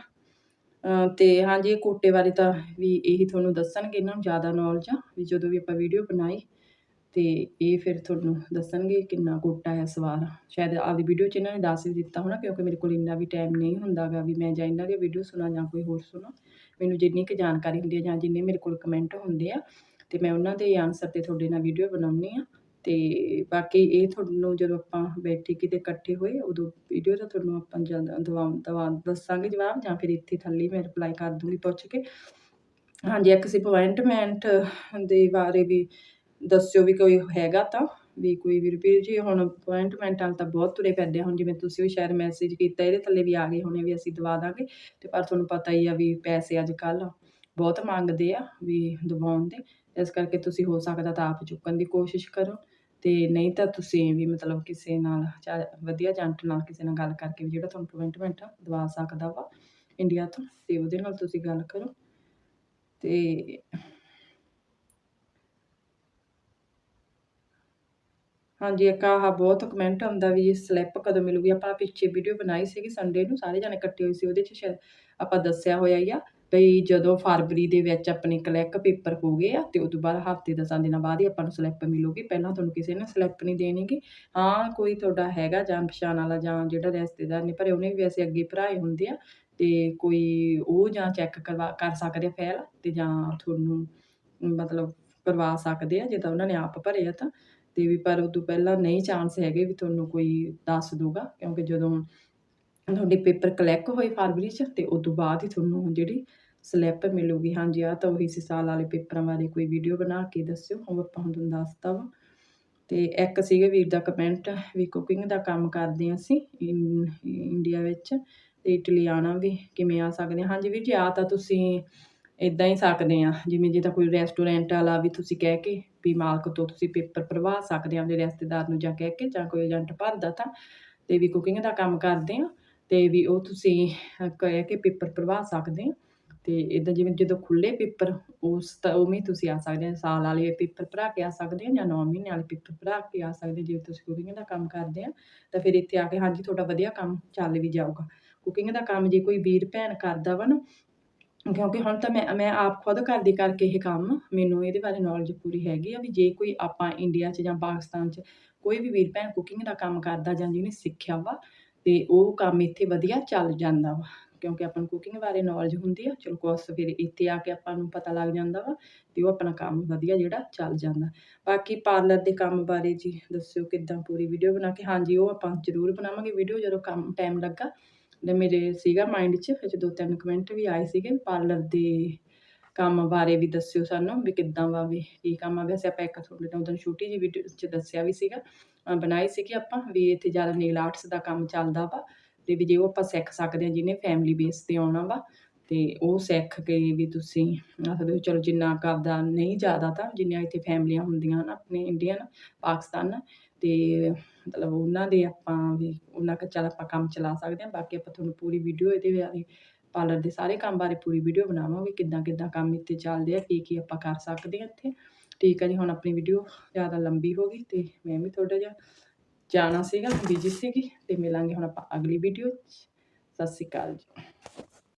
ਅਹ ਤੇ ਹਾਂਜੀ ਇਹ ਕੋਟੇ ਬਾਰੇ ਤਾਂ ਵੀ ਇਹੀ ਤੁਹਾਨੂੰ ਦੱਸਣਗੇ ਇਹਨਾਂ ਨੂੰ ਜ਼ਿਆਦਾ ਨੌਲੇਜ ਆ, ਵੀ ਜਦੋਂ ਵੀ ਆਪਾਂ ਵੀਡੀਓ ਬਣਾਈ ਤੇ ਇਹ ਫਿਰ ਤੁਹਾਨੂੰ ਦੱਸਣਗੇ ਕਿੰਨਾ ਕੋਟਾ ਆ ਇਸ ਵਾਰ ਸ਼ਾਇਦ ਆਪਦੀ ਵੀਡੀਓ 'ਚ ਇਹਨਾਂ ਨੇ ਦੱਸ ਵੀ ਦਿੱਤਾ ਹੋਣਾ, ਕਿਉਂਕਿ ਮੇਰੇ ਕੋਲ ਇੰਨਾ ਵੀ ਟਾਈਮ ਨਹੀਂ ਹੁੰਦਾਗਾ ਵੀ ਮੈਂ ਜਾਂ ਇਹਨਾਂ ਦੀ ਵੀਡੀਓ ਸੁਣਾ ਜਾਂ ਕੋਈ ਹੋਰ ਸੁਣਾ। ਮੈਨੂੰ ਜਿੰਨੀ ਕੁ ਜਾਣਕਾਰੀ ਹੁੰਦੀ ਹੈ ਜਾਂ ਜਿੰਨੇ ਮੇਰੇ ਕੋਲ ਕਮੈਂਟ ਹੁੰਦੇ ਆ, ਤੇ ਮੈਂ ਉਹਨਾਂ ਦੇ ਆਨਸਰ ਤੇ ਤੁਹਾਡੇ ਨਾਲ ਵੀਡੀਓ ਬਣਾਉਣੀ ਆ ਤੇ ਬਾਕੀ ਇਹ ਤੁਹਾਨੂੰ ਜਦੋਂ ਆਪਾਂ ਬੈਠੇ ਕਿਤੇ ਇਕੱਠੇ ਹੋਏ, ਉਦੋਂ ਵੀਡੀਓ ਦਾ ਤੁਹਾਨੂੰ ਆਪਾਂ ਜਦ ਦਵਾ ਦਵਾ ਦੱਸਾਂਗੇ ਜਵਾਬ ਜਾਂ ਫਿਰ ਇੱਥੇ ਥੱਲੇ ਮੈਂ ਰਿਪਲਾਈ ਕਰ ਦੂੰਗੀ ਪੁੱਛ ਕੇ। ਹਾਂਜੀ, ਇੱਕ ਸੀ ਅਪਾਇੰਟਮੈਂਟ ਦੇ ਬਾਰੇ ਵੀ ਦੱਸਿਓ ਵੀ ਕੋਈ ਹੈਗਾ ਤਾਂ, ਵੀ ਕੋਈ ਵੀਰ ਵੀਰ ਜੀ, ਹੁਣ ਅਪਾਇੰਟਮੈਂਟਾਂ ਤਾਂ ਬਹੁਤ ਤੁਰੇ ਫਿਰਦੇ ਆ। ਹੁਣ ਜਿਵੇਂ ਤੁਸੀਂ ਵੀ ਸ਼ਾਇਦ ਮੈਸੇਜ ਕੀਤਾ, ਇਹਦੇ ਥੱਲੇ ਵੀ ਆ ਗਏ ਹੋਣੇ ਵੀ ਅਸੀਂ ਦਵਾ ਦਾਂਗੇ। ਤੇ ਪਰ ਤੁਹਾਨੂੰ ਪਤਾ ਹੀ ਆ ਵੀ ਪੈਸੇ ਅੱਜ ਕੱਲ੍ਹ ਬਹੁਤ ਮੰਗਦੇ ਆ ਵੀ ਦਵਾਉਣ ਦੇ। ਇਸ ਕਰਕੇ ਤੁਸੀਂ ਹੋ ਸਕਦਾ ਤਾਂ ਆਪ ਚੁੱਕਣ ਦੀ ਕੋਸ਼ਿਸ਼ ਕਰੋ। ਤੇ ਨਹੀਂ ਤਾਂ ਤੁਸੀਂ ਵੀ ਮਤਲਬ ਕਿਸੇ ਨਾਲ ਚਾ, ਵਧੀਆ ਏਜੰਟ ਨਾਲ ਕਿਸੇ ਨਾਲ ਗੱਲ ਕਰਕੇ ਵੀ ਜਿਹੜਾ ਤੁਹਾਨੂੰ ਅਪਾਇੰਟਮੈਂਟ ਦਵਾ ਸਕਦਾ ਵਾ ਇੰਡੀਆ ਤੋਂ, ਤੇ ਉਹਦੇ ਨਾਲ ਤੁਸੀਂ ਗੱਲ ਕਰੋ। ਤੇ ਹਾਂਜੀ, ਇੱਕ ਆਹ ਬਹੁਤ ਕਮੈਂਟ ਆਉਂਦਾ ਵੀ ਸਲਿੱਪ ਕਦੋਂ ਮਿਲੂਗੀ? ਆਪਾਂ ਪਿੱਛੇ ਵੀਡੀਓ ਬਣਾਈ ਸੀਗੀ ਸੰਡੇ ਨੂੰ, ਸਾਰੇ ਜਾਣੇ ਇਕੱਠੇ ਹੋਏ ਸੀ ਉਹਦੇ 'ਚ ਸ਼ਾਇਦ ਆਪਾਂ ਦੱਸਿਆ ਹੋਇਆ ਹੀ ਆ ਬਈ ਜਦੋਂ ਫਰਵਰੀ ਦੇ ਵਿੱਚ ਆਪਣੇ ਕਲੈਕ ਪੇਪਰ ਹੋ ਗਏ ਆ ਤੇ ਤੋਂ ਬਾਅਦ ਹਫ਼ਤੇ ਦਸਾਂ ਦਿਨਾਂ ਬਾਅਦ ਹੀ ਆਪਾਂ ਨੂੰ ਸਲਿੱਪ ਮਿਲੂਗੀ। ਪਹਿਲਾਂ ਤੁਹਾਨੂੰ ਕਿਸੇ ਨੇ ਸਲਿੱਪ ਨਹੀਂ ਦੇਣੀਗੀ। ਹਾਂ, ਕੋਈ ਤੁਹਾਡਾ ਹੈਗਾ ਜਾਂ ਪਛਾਣ ਵਾਲਾ ਜਾਂ ਜਿਹੜਾ ਰਿਸ਼ਤੇਦਾਰ ਨੇ ਭਰੇ ਉਹਨੇ ਵੀ ਵੈਸੇ ਅੱਗੇ ਭਰਾਏ ਹੁੰਦੇ ਆ ਤੇ ਕੋਈ ਉਹ ਜਾਂ ਚੈੱਕ ਕਰਵਾ, ਕਰ ਸਕਦੇ ਆ ਫਾਈਲ ਤੇ ਜਾਂ ਤੁਹਾਨੂੰ ਮਤਲਬ ਕਰਵਾ ਸਕਦੇ ਆ, ਜੇ ਤਾਂ ਉਹਨਾਂ ਨੇ ਆਪ ਭਰੇ ਆ ਤਾਂ। ਤੇ ਵੀ, ਪਰ ਉਦੋਂ ਪਹਿਲਾਂ ਨਹੀਂ ਚਾਂਸ ਹੈਗੇ ਵੀ ਤੁਹਾਨੂੰ ਕੋਈ ਦੱਸ ਦੂਗਾ ਕਿਉਂਕਿ ਜਦੋਂ ਤੁਹਾਡੇ ਪੇਪਰ ਕਲੈਕ ਹੋਏ ਫਰਵਰੀ 'ਚ, ਤੇ ਉਦੋਂ ਬਾਅਦ ਹੀ ਤੁਹਾਨੂੰ ਜਿਹੜੀ ਸਲਿੱਪ ਮਿਲੂਗੀ। ਹਾਂਜੀ ਆ ਤਾਂ ਉਹੀ ਸੀ, ਸਾਲ ਵਾਲੇ ਪੇਪਰਾਂ ਬਾਰੇ ਕੋਈ ਵੀਡੀਓ ਬਣਾ ਕੇ ਦੱਸਿਓ ਉਹ ਆਪਾਂ ਹੁਣ ਤੁਹਾਨੂੰ ਦੱਸਤਾ ਵਾ। ਤੇ ਇੱਕ ਸੀਗੇ ਵੀਰ ਦਾ ਕਮੈਂਟ ਵੀ ਕੁਕਿੰਗ ਦਾ ਕੰਮ ਕਰਦੇ ਹਾਂ ਅਸੀਂ ਇੰਡੀਆ ਵਿੱਚ, ਤੇ ਇਟਲੀ ਆਉਣਾ ਵੀ ਕਿਵੇਂ ਆ ਸਕਦੇ ਹਾਂ। ਹਾਂਜੀ ਵੀਰ ਜੀ ਆ ਤਾਂ ਤੁਸੀਂ ਇਦਾਂ ਹੀ ਸਕਦੇ ਆ ਜਿਵੇਂ ਜੇ ਤਾਂ ਕੋਈ ਰੈਸਟੋਰੈਂਟ ਵਾਲਾ ਵੀ ਤੁਸੀਂ ਕਹਿ ਕੇ ਵੀ ਮਾਲਕ ਤੋਂ ਤੁਸੀਂ ਪੇਪਰ ਭਰਵਾ ਸਕਦੇ ਆ ਆਪਣੇ ਰਿਸ਼ਤੇਦਾਰ ਨੂੰ ਜਾਂ ਕਹਿ ਕੇ ਜਾਂ ਕੋਈ ਏਜੰਟ ਭਰਦਾ ਤਾਂ ਤੇ ਵੀ ਕੁਕਿੰਗ ਦਾ ਕੰਮ ਕਰਦੇ ਆ ਤੇ ਵੀ ਉਹ ਤੁਸੀਂ ਕਹਿ ਕੇ ਪੇਪਰ ਭਰਵਾ ਸਕਦੇ ਆ ਤੇ ਇਦਾਂ ਜਿਵੇਂ ਜਦੋਂ ਖੁੱਲੇ ਪੇਪਰ ਉਸ ਤਾਂ ਉਵੇਂ ਤੁਸੀਂ ਆ ਸਕਦੇ ਆ ਸਾਲ ਵਾਲੇ ਪੇਪਰ ਭਰਾ ਕੇ ਆ ਸਕਦੇ ਆ ਜਾਂ 9 ਮਹੀਨੇ ਵਾਲੇ ਪੇਪਰ ਭਰਾ ਕੇ ਆ ਸਕਦੇ ਜੇ ਤੁਸੀਂ ਕੁਕਿੰਗ ਦਾ ਕੰਮ ਕਰਦੇ ਆ ਤਾਂ ਫਿਰ ਇੱਥੇ ਆ ਕੇ ਹਾਂਜੀ, ਤੁਹਾਡਾ ਵਧੀਆ ਕੰਮ ਚੱਲ ਵੀ ਜਾਊਗਾ। ਕੁਕਿੰਗ ਦਾ ਕੰਮ ਜੇ ਕੋਈ ਵੀਰ ਭੈਣ ਕਰਦਾ ਵਾ ਨਾ ਕਿਉਂਕਿ ਹੁਣ ਤਾਂ ਮੈਂ ਮੈਂ ਆਪ ਖੁਦ ਕਰਦੀ ਕਰਕੇ ਇਹ ਕੰਮ ਮੈਨੂੰ ਇਹਦੇ ਬਾਰੇ ਨੌਲੇਜ ਪੂਰੀ ਹੈਗੀ ਆ ਵੀ ਜੇ ਕੋਈ ਆਪਾਂ ਇੰਡੀਆ 'ਚ ਜਾਂ ਪਾਕਿਸਤਾਨ 'ਚ ਕੋਈ ਵੀ ਵੀਰ ਭੈਣ ਕੁਕਿੰਗ ਦਾ ਕੰਮ ਕਰਦਾ ਜਾਂ ਜਿਹਨੇ ਸਿੱਖਿਆ ਵਾ, ਤੇ ਉਹ ਕੰਮ ਇੱਥੇ ਵਧੀਆ ਚੱਲ ਜਾਂਦਾ ਵਾ। ਕਿਉਂਕਿ ਆਪਾਂ ਨੂੰ ਕੁਕਿੰਗ ਬਾਰੇ ਨੌਲੇਜ ਹੁੰਦੀ ਆ, ਚਲੋ ਕੁਛ ਫਿਰ ਇੱਥੇ ਆ ਕੇ ਆਪਾਂ ਨੂੰ ਪਤਾ ਲੱਗ ਜਾਂਦਾ ਵਾ ਤੇ ਉਹ ਆਪਣਾ ਕੰਮ ਵਧੀਆ ਜਿਹੜਾ ਚੱਲ ਜਾਂਦਾ। ਬਾਕੀ ਪਾਰਲਰ ਦੇ ਕੰਮ ਬਾਰੇ ਜੀ ਦੱਸਿਓ ਕਿੱਦਾਂ ਪੂਰੀ ਵੀਡੀਓ ਬਣਾ ਕੇ। ਹਾਂਜੀ, ਉਹ ਆਪਾਂ ਜ਼ਰੂਰ ਬਣਾਵਾਂਗੇ ਵੀਡੀਓ ਜਦੋਂ ਕੰਮ ਟਾਈਮ ਲੱਗਾ। ਤੇ ਮੇਰੇ ਸੀਗਾ ਮਾਈਂਡ 'ਚ ਵਿੱਚ ਦੋ ਤਿੰਨ ਕਮੈਂਟ ਵੀ ਆਏ ਸੀਗੇ। ਪਾਰਲਰ ਦੇ ਕੰਮ ਬਾਰੇ ਵੀ ਦੱਸਿਓ ਸਾਨੂੰ ਵੀ ਕਿੱਦਾਂ ਵਾ ਵੀ ਕੀ ਕੰਮ ਆ। ਵੈਸੇ ਆਪਾਂ ਇੱਕ ਤੁਹਾਡੇ ਨਾਲ ਉਦੋਂ ਛੋਟੀ ਜਿਹੀ ਵੀਡੀਓ 'ਚ ਦੱਸਿਆ ਵੀ ਸੀਗਾ ਅ, ਬਣਾਈ ਸੀਗੀ ਆਪਾਂ ਵੀ ਇੱਥੇ ਜ਼ਿਆਦਾ ਨੇਲ ਆਰਟਸ ਦਾ ਕੰਮ ਚੱਲਦਾ ਵਾ ਤੇ ਵੀ ਜੇ ਉਹ ਆਪਾਂ ਸਿੱਖ ਸਕਦੇ ਹਾਂ ਜਿਹਨੇ ਫੈਮਿਲੀ ਬੇਸ ਤੇ ਆਉਣਾ ਵਾ ਤੇ ਉਹ ਸਿੱਖ ਕੇ ਵੀ ਤੁਸੀਂ ਆਖਦੇ ਹੋ ਚਲੋ ਜਿੰਨਾ ਕਰਦਾ ਨਹੀਂ ਜ਼ਿਆਦਾ ਤਾਂ ਜਿੰਨੀਆਂ ਇੱਥੇ ਫੈਮਲੀਆਂ ਹੁੰਦੀਆਂ ਹਨ ਆਪਣੇ ਇੰਡੀਅਨ ਪਾਕਿਸਤਾਨ ਤੇ ਮਤਲਬ ਉਹਨਾਂ ਦੇ ਆਪਾਂ ਵੀ ਉਹਨਾਂ ਕੁ ਚੱਲ ਆਪਾਂ ਕੰਮ ਚਲਾ ਸਕਦੇ ਹਾਂ, ਬਾਕੀ ਆਪਾਂ ਤੁਹਾਨੂੰ ਪੂਰੀ ਵੀਡੀਓ ਇਹਦੇ ਬਾਰੇ ਪਾਰਲਰ ਦੇ ਸਾਰੇ ਕੰਮ ਬਾਰੇ ਪੂਰੀ ਵੀਡੀਓ ਬਣਾਵਾਂਗੇ, ਕਿੱਦਾਂ ਕਿੱਦਾਂ ਕੰਮ ਇੱਥੇ ਚੱਲਦੇ ਆ, ਕੀ ਕੀ ਆਪਾਂ ਕਰ ਸਕਦੇ ਹਾਂ ਇੱਥੇ। ਠੀਕ ਹੈ ਜੀ, ਹੁਣ ਆਪਣੀ ਵੀਡੀਓ ਜ਼ਿਆਦਾ ਲੰਬੀ ਹੋ ਗਈ ਤੇ ਮੈਂ ਵੀ ਥੋੜਾ ਜਿਹਾ ਜਾਣਾ ਸੀਗਾ ਬਿਜ਼ੀ ਸੀਗੀ ਤੇ ਮਿਲਾਂਗੇ ਹੁਣ ਆਪਾਂ ਅਗਲੀ ਵੀਡੀਓ 'ਚ। ਸਤਿ ਸ਼੍ਰੀ ਅਕਾਲ ਜੀ।